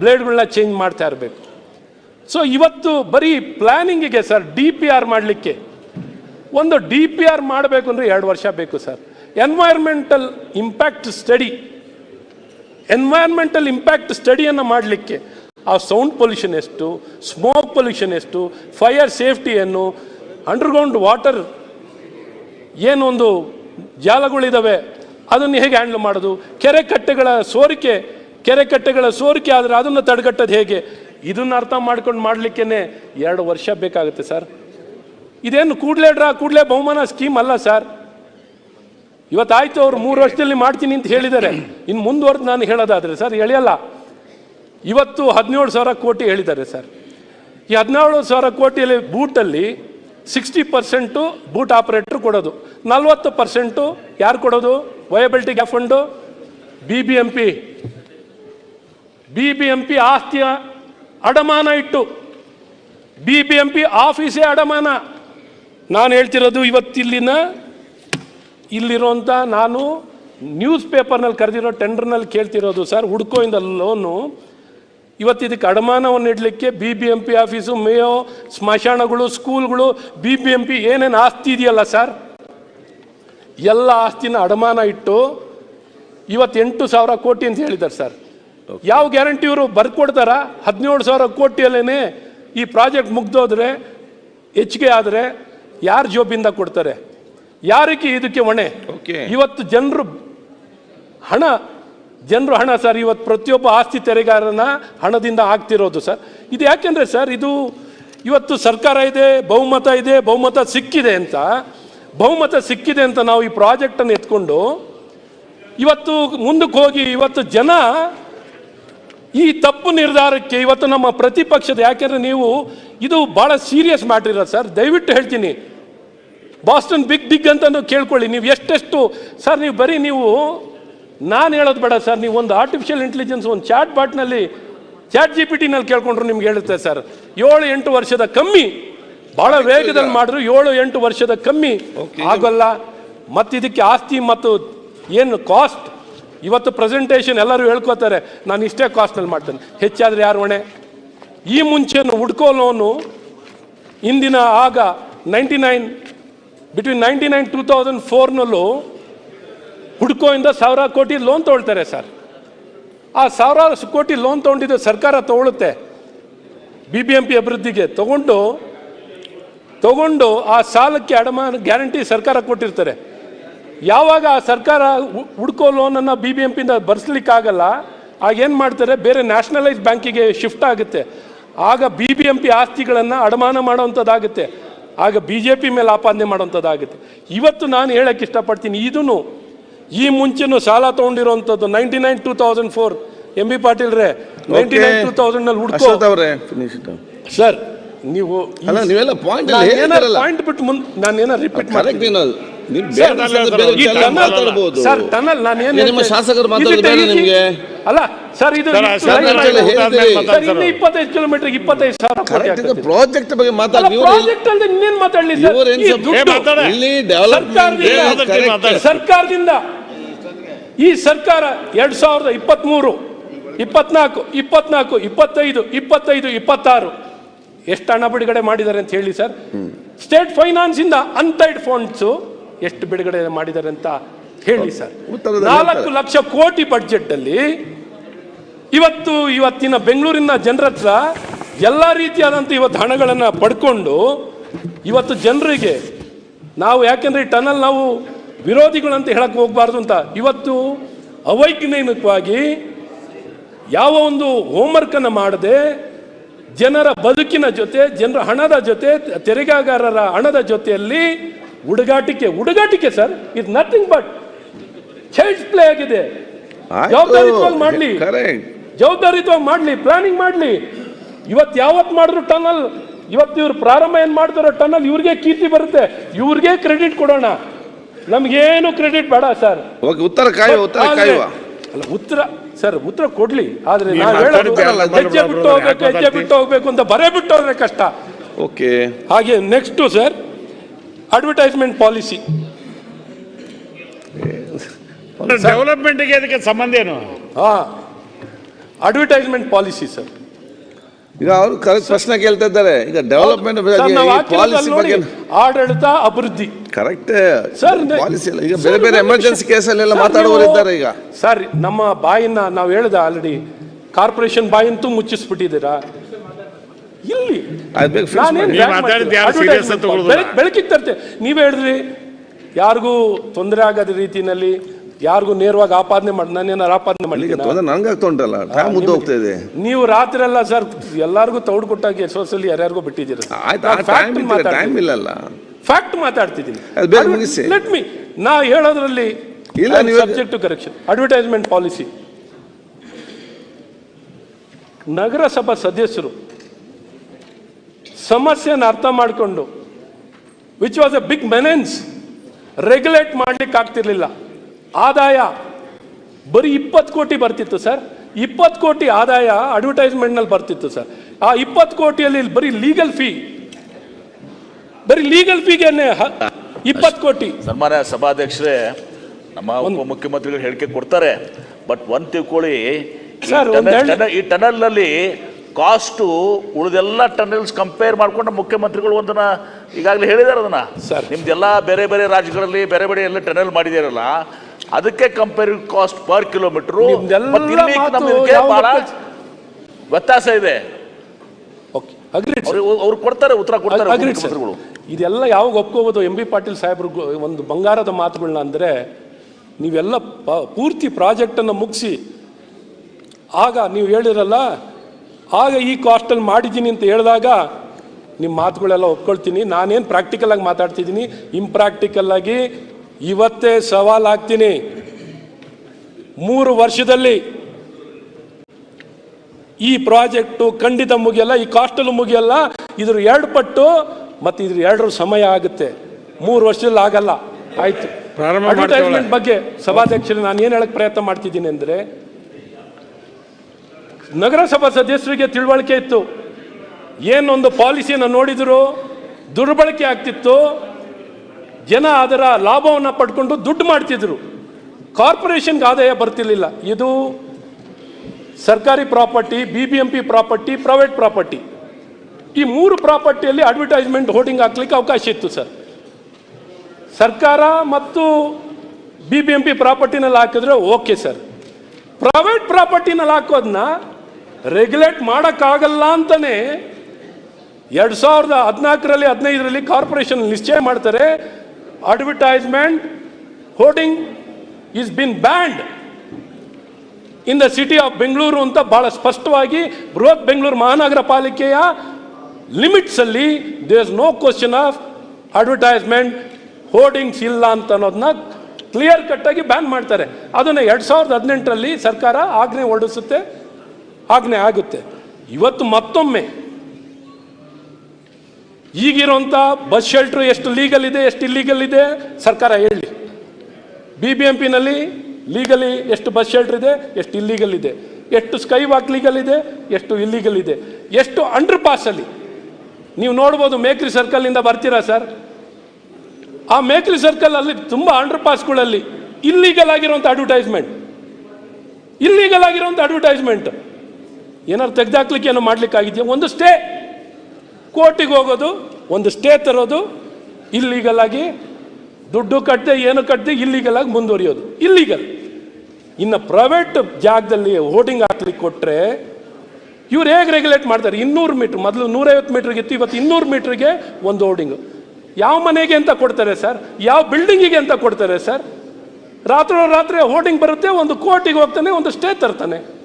ಬ್ಲೇಡ್ಗಳನ್ನ change ಮಾಡ್ತಾ ಇರಬೇಕು. So ಇವತ್ತು ಬರೀ ಪ್ಲಾನಿಂಗಿಗೆ ಸರ್, ಡಿ ಪಿ ಆರ್ ಮಾಡಲಿಕ್ಕೆ. ಒಂದು ಡಿ ಪಿ ಆರ್ ಮಾಡಬೇಕು ಅಂದರೆ ಎರಡು ವರ್ಷ ಬೇಕು sir. Environmental impact study environmental impact ಸ್ಟಡಿಯನ್ನು ಮಾಡಲಿಕ್ಕೆ. ಆ ಸೌಂಡ್ ಪೊಲ್ಯೂಷನ್ ಎಷ್ಟು ಸ್ಮೋಕ್ ಪೊಲ್ಯೂಷನ್ ಎಷ್ಟು ಫೈರ್ ಸೇಫ್ಟಿಯನ್ನು ಅಂಡರ್ಗ್ರೌಂಡ್ ವಾಟರ್ ಏನೊಂದು ಜಾಲಗಳಿದ್ದಾವೆ ಅದನ್ನು ಹೇಗೆ ಹ್ಯಾಂಡಲ್ ಮಾಡೋದು, ಕೆರೆ ಕಟ್ಟೆಗಳ ಸೋರಿಕೆ ಕೆರೆ ಕಟ್ಟೆಗಳ ಸೋರಿಕೆ ಆದರೆ ಅದನ್ನು ತಡೆಗಟ್ಟೋದು ಹೇಗೆ? ಇದನ್ನು ಅರ್ಥ ಮಾಡ್ಕೊಂಡು ಮಾಡಲಿಕ್ಕೇ ಎರಡು ವರ್ಷ ಬೇಕಾಗುತ್ತೆ ಸರ್. ಇದೇನು ಕೂಡಲೇ ಡ್ರಾ, ಕೂಡಲೇ ಬಹುಮಾನ ಸ್ಕೀಮ್ ಅಲ್ಲ ಸರ್. ಇವತ್ತಾಯ್ತು, ಅವ್ರು ಮೂರು ವರ್ಷದಲ್ಲಿ ಮಾಡ್ತೀನಿ ಅಂತ ಹೇಳಿದ್ದಾರೆ. ಇನ್ನು ಮುಂದುವರೆದು ನಾನು ಹೇಳೋದಾದರೆ ಸರ್ ಹೇಳಿಯಲ್ಲ ಇವತ್ತು ಹದಿನೇಳು ಸಾವಿರ ಕೋಟಿ ಹೇಳಿದ್ದಾರೆ ಸರ್. ಈ ಹದಿನೇಳು ಸಾವಿರ ಕೋಟಿಯಲ್ಲಿ ಬೂಟಲ್ಲಿ ಸಿಕ್ಸ್ಟಿ ಪರ್ಸೆಂಟು ಬೂಟ್ ಆಪರೇಟ್ರ್ ಕೊಡೋದು. ನಲ್ವತ್ತು ಪರ್ಸೆಂಟು ಯಾರು ಕೊಡೋದು? Viability gap fund, B B M P. B B M ಆಸ್ತಿಯ ಅಡಮಾನ ಇಟ್ಟು ಬಿ ಬಿ ಎಂ ಪಿ ಆಫೀಸೇ ಅಡಮಾನ. ನಾನು ಹೇಳ್ತಿರೋದು ಇವತ್ತಿಲ್ಲಿನ ಇಲ್ಲಿರೋಂಥ ನಾನು ನ್ಯೂಸ್ ಪೇಪರ್ನಲ್ಲಿ ಕರೆದಿರೋ ಟೆಂಡರ್ನಲ್ಲಿ ಕೇಳ್ತಿರೋದು ಸರ್, ಹುಡ್ಕೋಯಿಂದ ಲೋನು. ಇವತ್ತು ಇದಕ್ಕೆ ಅಡಮಾನವನ್ನು ಇಡಲಿಕ್ಕೆ B B M P office, Mayo, ಸ್ಮಶಾನಗಳು, ಸ್ಕೂಲ್ಗಳು ಬಿ ಬಿ ಎಂ ಪಿ ಏನೇನು ಆಸ್ತಿ ಇದೆಯಲ್ಲ ಸರ್? ಎಲ್ಲ ಆಸ್ತಿನ ಅಡಮಾನ ಇಟ್ಟು ಇವತ್ತು ಎಂಟು ಸಾವಿರ ಕೋಟಿ ಅಂತ ಹೇಳಿದ್ದಾರೆ ಸರ್. ಯಾವ ಗ್ಯಾರಂಟಿ ಇವರು ಬರ್ಕೊಡ್ತಾರ ಹದಿನೇಳು ಸಾವಿರ ಕೋಟಿಯಲ್ಲೇನೆ ಈ ಪ್ರಾಜೆಕ್ಟ್ ಮುಗ್ದೋದ್ರೆ ಹೆಚ್ಚಿಗೆ ಆದರೆ ಯಾರ ಜೋಬಿಂದ ಕೊಡ್ತಾರೆ? ಯಾರಿಗೆ ಇದಕ್ಕೆ ಹೊಣೆ. ಇವತ್ತು ಜನರು ಹಣ ಜನರು ಹಣ ಸರ್ ಇವತ್ತು ಪ್ರತಿಯೊಬ್ಬ ಆಸ್ತಿ ತೆರೆಗಾರನ ಹಣದಿಂದ ಆಗ್ತಿರೋದು ಸರ್. ಇದು ಯಾಕೆಂದ್ರೆ ಸರ್ ಇದು ಇವತ್ತು ಸರ್ಕಾರ ಇದೆ ಬಹುಮತ ಇದೆ ಬಹುಮತ ಸಿಕ್ಕಿದೆ ಅಂತ. ಬಹುಮತ ಸಿಕ್ಕಿದೆ ಅಂತ ನಾವು ಈ ಪ್ರಾಜೆಕ್ಟನ್ನು ಎತ್ಕೊಂಡು ಇವತ್ತು ಮುಂದಕ್ಕೆ ಹೋಗಿ ಇವತ್ತು ಜನ ಈ ತಪ್ಪು ನಿರ್ಧಾರಕ್ಕೆ ಇವತ್ತು ನಮ್ಮ ಪ್ರತಿಪಕ್ಷದ ಯಾಕೆಂದ್ರೆ ನೀವು ಇದು ಬಹಳ ಸೀರಿಯಸ್ ಮ್ಯಾಟರ್ ಇರೋದು ಸರ್. ದಯವಿಟ್ಟು ಹೇಳ್ತೀನಿ. ಬಾಸ್ಟನ್ ಬಿಗ್ ಬಿಗ್ ಅಂತ ಕೇಳ್ಕೊಳ್ಳಿ. ನೀವು ಎಷ್ಟೆಷ್ಟು ಸರ್ ನೀವು ಬರೀ ನೀವು ನಾನು ಹೇಳೋದು ಬೇಡ ಸರ್. ನೀವು ಒಂದು ಆರ್ಟಿಫಿಷಿಯಲ್ ಇಂಟೆಲಿಜೆನ್ಸ್ ಒಂದು ಚಾಟ್ ಬಾಟ್ನಲ್ಲಿ ಚಾಟ್ ಜಿ ಪಿ ಟಿನಲ್ಲಿ ಕೇಳ್ಕೊಂಡ್ರು ನಿಮ್ಗೆ ಹೇಳುತ್ತೆ ಸರ್. ಏಳು ಎಂಟು ವರ್ಷದ ಕಮ್ಮಿ ಬಹಳ ವೇಗದಲ್ಲಿ ಮಾಡಿದ್ರು. ಏಳು ಎಂಟು ವರ್ಷದ ಕಮ್ಮಿ ಆಗಲ್ಲ. ಮತ್ತಿದಕ್ಕೆ ಮತ್ತು ಇದಕ್ಕೆ ಆಸ್ತಿ ಮತ್ತು ಏನು ಕಾಸ್ಟ್ ಇವತ್ತು ಪ್ರೆಸೆಂಟೇಷನ್ ಎಲ್ಲರೂ ಹೇಳ್ಕೊತಾರೆ, ನಾನು ಇಷ್ಟೇ ಕಾಸ್ಟ್ನಲ್ಲಿ ಮಾಡ್ತೇನೆ. ಹೆಚ್ಚಾದರೆ ಯಾರು ಹೊಣೆ? ಈ ಮುಂಚೆನು ಹುಡ್ಕೋ ಲೋನು ಇಂದಿನ ಆಗ ninety nine between ninety nine two thousand ಫೋರ್ನಲ್ಲೂ ಹುಡ್ಕೋಯಿಂದ ಸಾವಿರ ಕೋಟಿ ಲೋನ್ ತೊಗೊಳ್ತಾರೆ ಸರ್ ಆ ಸಾವಿರಾರು ಕೋಟಿ ಲೋನ್ ತೊಗೊಂಡಿದ್ದು ಸರ್ಕಾರ ತೊಗೊಳುತ್ತೆ. ಬಿ ಬಿ ಎಂ ಪಿ ಅಭಿವೃದ್ಧಿಗೆ ತಗೊಂಡು ತಗೊಂಡು ಆ ಸಾಲಕ್ಕೆ ಅಡಮಾನ ಗ್ಯಾರಂಟಿ ಸರ್ಕಾರ ಕೊಟ್ಟಿರ್ತಾರೆ. ಯಾವಾಗ ಆ ಸರ್ಕಾರ ಹುಡ್ಕೋ ಲೋನನ್ನು ಬಿ ಬಿ ಎಂ ಪಿಯಿಂದ ಭರಿಸ್ಲಿಕ್ಕಾಗಲ್ಲ ಆಗ ಏನು ಮಾಡ್ತಾರೆ? ಬೇರೆ ನ್ಯಾಷನಲೈಸ್ ಬ್ಯಾಂಕಿಗೆ ಶಿಫ್ಟ್ ಆಗುತ್ತೆ. ಆಗ ಬಿ ಬಿ ಎಂ ಪಿ ಆಸ್ತಿಗಳನ್ನು ಅಡಮಾನ ಮಾಡುವಂಥದ್ದಾಗುತ್ತೆ. ಆಗ ಬಿ ಜೆ ಪಿ ಮೇಲೆ ಆಪಾದನೆ ಮಾಡುವಂಥದ್ದಾಗುತ್ತೆ. ಇವತ್ತು ನಾನು ಹೇಳಕ್ಕೆ ಇಷ್ಟಪಡ್ತೀನಿ ಇದೂ ಈ ಮುಂಚೆನೂ ಸಾಲ ತೊಗೊಂಡಿರೋವಂಥದ್ದು ninety nine two thousand four. M B Patil ರೇ ನೈಂಟಿ ನೈನ್ ಟೂ ತೌಸಂಡ್ನಲ್ಲಿ ಹುಡ್ಕೋ ಸರ್ ನೀವು ಪಾಯಿಂಟ್ ಬಿಟ್ಟು ಮುಂದೆ ನಾನು ಏನಾರು ರಿಪೀಟ್ ಮಾಡಿ ಮಾಡ್ತೀನಿ. ಸರ್ ಟನಲ್ ನಾನು ಏನು ನಿಮ್ಮ ಶಾಸಕರು ಮಾತಾಡೋದು ಬೇಡ ನಿಮ್ಗೆ? ಅಲ್ಲ ಸರ್ ಇದು ಇಪ್ಪತ್ತೈದು ಕಿಲೋಮೀಟರ್ ಇಪ್ಪತ್ತೈದು ಸಾವಿರ. ಪ್ರಾಜೆಕ್ಟ್ ಬಗ್ಗೆ ಮಾತಾಡಿ ಪ್ರಾಜೆಕ್ಟ್ ಅಲ್ಲದೆ ಇನ್ನೇನ್ ಮಾತಾಡ್ಲಿ ಸರ್ಕಾರದಿಂದ- ಸರ್ಕಾರದಿಂದ ಈ ಸರ್ಕಾರ ಎರಡ್ ಸಾವಿರದ ಇಪ್ಪತ್ಮೂರು ಇಪ್ಪತ್ನಾಲ್ಕು ಇಪ್ಪತ್ನಾಲ್ಕು ಇಪ್ಪತ್ತೈದು ಇಪ್ಪತ್ತೈದು ಇಪ್ಪತ್ತಾರು. ಎಷ್ಟು ಹಣ ಬಿಡುಗಡೆ ಮಾಡಿದ್ದಾರೆ ಅಂತ ಹೇಳಿ ಸರ್ ಸ್ಟೇಟ್ ಫೈನಾನ್ಸ್ ಇಂದ ಅನ್ಟೈಡ್ ಫಂಡ್ಸ್ ಎಷ್ಟು ಬಿಡುಗಡೆ ಮಾಡಿದ್ದಾರೆ ಅಂತ ಹೇಳಿ ಸರ್. ನಾಲ್ಕು ಲಕ್ಷ ಕೋಟಿ ಬಡ್ಜೆಟ್ ಅಲ್ಲಿ ಇವತ್ತು ಇವತ್ತಿನ ಬೆಂಗಳೂರಿನ ಜನರ ಹತ್ರ ಎಲ್ಲ ರೀತಿಯಾದಂಥ ಇವತ್ತು ಹಣಗಳನ್ನು ಪಡ್ಕೊಂಡು ಇವತ್ತು ಜನರಿಗೆ ನಾವು ಯಾಕೆಂದ್ರೆ ಈ ಟನಲ್ ನಾವು ವಿರೋಧಿಗಳಂತ ಹೇಳಕ್ ಹೋಗ್ಬಾರ್ದು ಅಂತ ಇವತ್ತು ಅವೈಜ್ಞಾನಿಕವಾಗಿ ಯಾವ ಒಂದು ಹೋಮ್ವರ್ಕನ್ನು ಮಾಡದೆ ಜನರ ಬದುಕಿನ ಜೊತೆ ಜನರ ಹಣದ ಜೊತೆ ತೆರಿಗೆಗಾರರ ಹಣದ ಜೊತೆಯಲ್ಲಿ ಹುಡುಗಾಟಿಕೆ ಹುಡುಗಾಟಿಕೆ sir it nothing but child's play ಆಗಿದೆ. ಜವಾಬ್ದಾರಿತ್ವಾಗಿ ಮಾಡ್ಲಿ. ಜವಾಬ್ದಾರಿತ್ವಾಗಿ ಮಾಡ್ಲಿ ಪ್ಲಾನಿಂಗ್ ಮಾಡ್ಲಿ. ಇವತ್ತು ಯಾವತ್ತು ಮಾಡಿದ್ರು ಟನಲ್ ಇವತ್ತು ಇವ್ರು ಪ್ರಾರಂಭ ಏನು ಮಾಡ್ತಾರೋ ಟನಲ್ ಇವ್ರಿಗೆ ಕೀರ್ತಿ ಬರುತ್ತೆ. ಇವ್ರಿಗೆ ಕ್ರೆಡಿಟ್ ಕೊಡೋಣ. ನಮ್ಗೇನು ಕ್ರೆಡಿಟ್ ಬೇಡ ಸರ್. ಉತ್ತರ ಕಾಯುವ ಉತ್ತರ ಆದ್ರೆ- ಕಾಯುವ. ಅಲ್ಲ ಉತ್ತರ ಸರ್ ಉತ್ತರ ಕೊಡ್ಲಿ. ಆದ್ರೆ ಹೆಜ್ಜೆ ಬಿಟ್ಟು ಹೋಗ್ಬೇಕು ಹೆಜ್ಜೆ ಬಿಟ್ಟು ಹೋಗ್ಬೇಕು ಅಂತ ಬರೇ ಬಿಟ್ಟು ಹೋದ್ರೆ ಕಷ್ಟ. ಓಕೆ. ಹಾಗೆ ನೆಕ್ಸ್ಟು ಸರ್ ಅಡ್ವರ್ಟೈಸ್ಮೆಂಟ್ ಪಾಲಿಸಿ ಡೆವಲಪ್ಮೆಂಟ್ಗೆ ಅದಕ್ಕೆ ಸಂಬಂಧ ಏನು? ಹಾ. ಅಡ್ವರ್ಟೈಸ್ಮೆಂಟ್ ಪಾಲಿಸಿ ಸರ್ ಈಗ ಅವರು ಕರೆಕ್ಟ್ ಪ್ರಶ್ನೆ ಕೇಳ್ತಾ ಇದ್ದಾರೆ. ಈಗ ಡೆವಲಪ್ಮೆಂಟ್ ಸರ್, ಪಾಲಿಸಿ ಬಗ್ಗೆ ಆಡಳಿತ ಅಭಿವೃದ್ಧಿ. ಕರೆಕ್ಟ್ ಸರ್, ಪಾಲಿಸಿ ಇಲ್ಲ ಈಗ ಬೇರೆ ಬೇರೆ ಎಮರ್ಜೆನ್ಸಿ. ಕೇಸಲ್ಲೆಲ್ಲ ಮಾತಾಡುವವರು ಇದ್ದಾರೆ ಈಗ. ಸರ್ ನಮ್ಮ ಬಾಯಿನ ನಾವು ಹೇಳ್ದ ಆಲ್ರೆಡಿ ಕಾರ್ಪೊರೇಷನ್ ಬಾಯಿಂತೂ ಮುಚ್ಚಿಸ್ಬಿಟ್ಟಿದ್ದೀರಾ? ಇಲ್ಲಿ. ನಾನೇನ್ ಬೆಳಕಿಗೆ ತರ್ತೆ. ನೀವ್ ಹೇಳಿದ್ರಿ ಯಾರಿಗೂ ತೊಂದರೆ ಆಗದ ರೀತಿನಲ್ಲಿ ಯಾರಿಗೂ ನೇರವಾಗಿ ಆಪಾದನೆ ಮಾಡಿ ನಾನೇನಾರು ಆಪಾದನೆ ಮಾಡಿ ನೀವು ರಾತ್ರಿ ಎಲ್ಲ ಸರ್ ಎಲ್ಲಾರ್ಗೂ ತೌಡ್ ಕೊಟ್ಟಾಗಿ ಸೋಸಲ್ಲಿ ಯಾರ್ಯಾರಿಗೂ ಬಿಟ್ಟಿದ್ದೀರ ಫ್ಯಾಕ್ಟ್ ಮಾತಾಡ್ತಿದ್ದೀನಿ. ಲೆಟ್ ಮಿ ನಾ ಹೇಳೋದ್ರಲ್ಲಿ ಇಲ್ಲ, ನೀವು- subject to correction advertisement policy ನಗರಸಭಾ ಸದಸ್ಯರು ಸಮಸ್ಯೆನ ಅರ್ಥ ಮಾಡಿಕೊಂಡು which was a big menace regulate ಮಾಡ್ಲಿಕ್ಕೆ ಆಗ್ತಿರ್ಲಿಲ್ಲ. ಆದಾಯ ಬರೀ ಇಪ್ಪತ್ತು ಕೋಟಿ ಬರ್ತಿತ್ತು ಸರ್ ಇಪ್ಪತ್ತು ಕೋಟಿ ಆದಾಯ ಅಡ್ವರ್ಟೈಸ್ಮೆಂಟ್ನಲ್ಲಿ ಬರ್ತಿತ್ತು ಸರ್ ಆ ಇಪ್ಪತ್ತು ಕೋಟಿಯಲ್ಲಿ ಬರೀ ಲೀಗಲ್ ಫೀ ಬರೀ ಲೀಗಲ್ ಫೀಗೆ ಇಪ್ಪತ್ತು ಕೋಟಿ. ಸನ್ಮಾನ್ಯ ಸಭಾಧ್ಯಕ್ಷರೇ ನಮ್ಮ ಉಪಮುಖ್ಯಮಂತ್ರಿಗಳು ಹೇಳಿಕೆ ಕೊಡ್ತಾರೆ ಬಟ್ ಒಂದ್ ತಿಳ್ಕೊಳ್ಳಿ ಈ ಸರ್, ಕಾಸ್ಟು ಉಳಿದೆಲ್ಲ ಟನಲ್ಸ್ ಕಂಪೇರ್ ಮಾಡಿಕೊಂಡು ಮುಖ್ಯಮಂತ್ರಿಗಳು ಒಂದನ್ನು ಈಗಾಗಲೇ ಹೇಳಿದ್ದಾರೆ ಅದನ್ನ. ಸರ್. ನಿಮ್ದೆಲ್ಲ ಬೇರೆ ಬೇರೆ ರಾಜ್ಯಗಳಲ್ಲಿ ಬೇರೆ ಬೇರೆ ಎಲ್ಲ ಟನಲ್ ಮಾಡಿದಾರಲ್ಲ ಅದಕ್ಕೆ ಕಂಪೇರ್ ಕಾಸ್ಟ್ ಪರ್ ಕಿಲೋಮೀಟ್ರು ಗೊತ್ತ- ವ್ಯತ್ಯಾಸ ಇದೆ. ಅವ್ರು ಕೊಡ್ತಾರೆ ಉತ್ತರ ಕೊಡ್ತಾರೆ ಇದೆಲ್ಲ ಯಾವಾಗ ಒಪ್ಕೋಬೋದು ಎಂ ಬಿ ಪಾಟೀಲ್ ಸಾಹೇಬ್ರು ಒಂದು ಬಂಗಾರದ ಮಾತುಗಳನ್ನ ಅಂದರೆ ನೀವೆಲ್ಲ ಪೂರ್ತಿ ಪ್ರಾಜೆಕ್ಟನ್ನು ಮುಗಿಸಿ ಆಗ ನೀವು ಹೇಳಿರಲ್ಲ ಆಗ ಈ ಕಾಸ್ಟಲ್ಲಿ ಮಾಡಿದ್ದೀನಿ ಅಂತ ಹೇಳಿದಾಗ ನಿಮ್ಮ ಮಾತುಗಳೆಲ್ಲ ಒಪ್ಕೊಳ್ತೀನಿ. ನಾನೇನು ಪ್ರಾಕ್ಟಿಕಲ್ ಆಗಿ ಮಾತಾಡ್ತಿದ್ದೀನಿ. ಇಂಪ್ರಾಕ್ಟಿಕಲ್ ಆಗಿ ಇವತ್ತೇ ಸವಾಲ್ ಹಾಕ್ತೀನಿ. ಮೂರು ವರ್ಷದಲ್ಲಿ ಈ ಪ್ರಾಜೆಕ್ಟು ಖಂಡಿತ ಮುಗಿಯಲ್ಲ ಈ ಕಾಸ್ಟಲ್ಲೂ ಮುಗಿಯಲ್ಲ. ಇದ್ರ ಎರಡು ಪಟ್ಟು ಮತ್ತು ಇದ್ರ ಎರಡರ ಸಮಯ ಆಗುತ್ತೆ. ಮೂರು ವರ್ಷದಲ್ಲಿ ಆಗಲ್ಲ. ಆಯ್ತು. ಅಡ್ವರ್ಟೈಸ್ಮೆಂಟ್. ಬಗ್ಗೆ ಸಭಾಧ್ಯಕ್ಷರು ನಾನು ಏನು ಹೇಳಕ್ಕೆ ಪ್ರಯತ್ನ ಮಾಡ್ತಿದ್ದೀನಿ ಅಂದರೆ ನಗರಸಭಾ ಸದಸ್ಯರಿಗೆ ತಿಳುವಳಿಕೆ ಇತ್ತು. ಏನೊಂದು ಪಾಲಿಸಿಯನ್ನು ನೋಡಿದ್ರು ದುರ್ಬಳಕೆ ಆಗ್ತಿತ್ತು. ಜನ ಅದರ ಲಾಭವನ್ನು ಪಡ್ಕೊಂಡು ದುಡ್ಡು ಮಾಡ್ತಿದ್ರು. ಕಾರ್ಪೊರೇಷನ್ಗೆ ಆದಾಯ ಬರ್ತಿರ್ಲಿಲ್ಲ. ಇದು ಸರ್ಕಾರಿ property B B M P property, private property. ಈ ಮೂರು ಪ್ರಾಪರ್ಟಿಯಲ್ಲಿ ಅಡ್ವರ್ಟೈಸ್ಮೆಂಟ್ ಹೋರ್ಡಿಂಗ್ ಹಾಕ್ಲಿಕ್ಕೆ ಅವಕಾಶ ಇತ್ತು ಸರ್. ಸರ್ಕಾರ ಮತ್ತು ಬಿ ಬಿ ಎಂ ಪಿ ಪ್ರಾಪರ್ಟಿನಲ್ಲಿ ಹಾಕಿದ್ರೆ ಓಕೆ ಸರ್. ಪ್ರೈವೇಟ್ ಪ್ರಾಪರ್ಟಿನಲ್ಲಿ ಹಾಕೋದನ್ನ ರೆಗ್ಯುಲೇಟ್ ಮಾಡೋಕ್ಕಾಗಲ್ಲ ಅಂತಾನೆ ಎರಡು ಸಾವಿರದ ಹದಿನಾಲ್ಕರಲ್ಲಿ, ಹದಿನೈದರಲ್ಲಿ ಕಾರ್ಪೊರೇಷನ್ ನಿಶ್ಚಯ ಮಾಡ್ತಾರೆ advertisement hoarding is been banned in the city of Bengaluru ಅಂತ ಬಹಳ ಸ್ಪಷ್ಟವಾಗಿ ಬೃಹತ್ ಬೆಂಗಳೂರು ಮಹಾನಗರ ಪಾಲಿಕೆಯ ಲಿಮಿಟ್ಸ್ ಅಲ್ಲಿ there is no question of advertisement hoardings ಇಲ್ಲ ಅಂತ ಅನ್ನೋದನ್ನ ಕ್ಲಿಯರ್ ಕಟ್ ಆಗಿ ಬ್ಯಾನ್ ಮಾಡ್ತಾರೆ. ಅದನ್ನು ಎರಡು ಸಾವಿರದ ಹದಿನೆಂಟರಲ್ಲಿ ಸರ್ಕಾರ ಆಜ್ಞೆ ಹೊರಡಿಸುತ್ತೆ. ಆಜ್ಞೆ ಆಗುತ್ತೆ. ಇವತ್ತು ಮತ್ತೊಮ್ಮೆ ಈಗಿರುವಂಥ ಬಸ್ ಶೆಲ್ಟರ್ ಎಷ್ಟು ಲೀಗಲ್ ಇದೆ, ಎಷ್ಟು ಇಲ್ಲೀಗಲ್ ಇದೆ, ಸರ್ಕಾರ ಹೇಳಿ. ಬಿ ಬಿ ಎಂ ಪಿನಲ್ಲಿ ಲೀಗಲಿ ಎಷ್ಟು ಬಸ್ ಶೆಲ್ಟರ್ ಇದೆ, ಎಷ್ಟು ಇಲ್ಲೀಗಲ್ ಇದೆ. ಎಷ್ಟು ಸ್ಕೈ ವಾಕ್ ಲೀಗಲ್ ಇದೆ, ಎಷ್ಟು ಇಲ್ಲೀಗಲ್ ಇದೆ. ಎಷ್ಟು ಅಂಡರ್ ಪಾಸಲ್ಲಿ ನೀವು ನೋಡ್ಬೋದು ಮೇಕ್ರಿ ಸರ್ಕಲ್ನಿಂದ ಬರ್ತೀರಾ ಸರ್ ಆ ಮೇಕ್ರಿ ಸರ್ಕಲ್ ಅಲ್ಲಿ ತುಂಬ ಅಂಡರ್ ಪಾಸ್ಗಳಲ್ಲಿ ಇಲ್ಲೀಗಲ್ ಆಗಿರುವಂಥ ಅಡ್ವರ್ಟೈಸ್ಮೆಂಟ್ ಇಲ್ಲೀಗಲ್ ಆಗಿರುವಂಥ ಅಡ್ವರ್ಟೈಸ್ಮೆಂಟ್ ಏನಾದ್ರು ತೆಗೆದಾಕ್ಲಿಕ್ಕೆ ಏನೋ ಮಾಡಲಿಕ್ಕಾಗಿದೆಯಾ? ಒಂದು ಸ್ಟೇ. ಕೋರ್ಟಿಗೆ ಹೋಗೋದು, ಒಂದು ಸ್ಟೇ ತರೋದು ಇಲ್ಲೀಗಲ್ ಆಗಿ ದುಡ್ಡು ಕಟ್ಟದೆ ಏನು ಕಟ್ಟದೆ ಇಲ್ಲೀಗಲ್ ಆಗಿ ಮುಂದುವರಿಯೋದು. ಇಲ್ಲೀಗಲ್ ಇನ್ನು ಪ್ರೈವೇಟ್ ಜಾಗದಲ್ಲಿ ಹೋರ್ಡಿಂಗ್ ಹಾಕ್ಲಿಕ್ಕೆ ಕೊಟ್ಟರೆ ಇವ್ರು ಹೇಗೆ ರೆಗ್ಯುಲೇಟ್ ಮಾಡ್ತಾರೆ? ಇನ್ನೂರು ಮೀಟ್ರ್ ಮೊದಲು ನೂರೈವತ್ತು ಮೀಟ್ರಿಗೆ ಇತ್ತು ಇವತ್ತು ಇನ್ನೂರು ಮೀಟ್ರಿಗೆ ಒಂದು ಹೋರ್ಡಿಂಗು ಯಾವ ಮನೆಗೆ ಅಂತ ಕೊಡ್ತಾರೆ ಸರ್? ಯಾವ ಬಿಲ್ಡಿಂಗಿಗೆ ಅಂತ ಕೊಡ್ತಾರೆ ಸರ್? ರಾತ್ರೋ ರಾತ್ರಿ ಹೋರ್ಡಿಂಗ್ ಬರುತ್ತೆ, ಒಂದು ಕೋರ್ಟಿಗೆ ಹೋಗ್ತಾನೆ, ಒಂದು ಸ್ಟೇ ತರ್ತಾನೆ.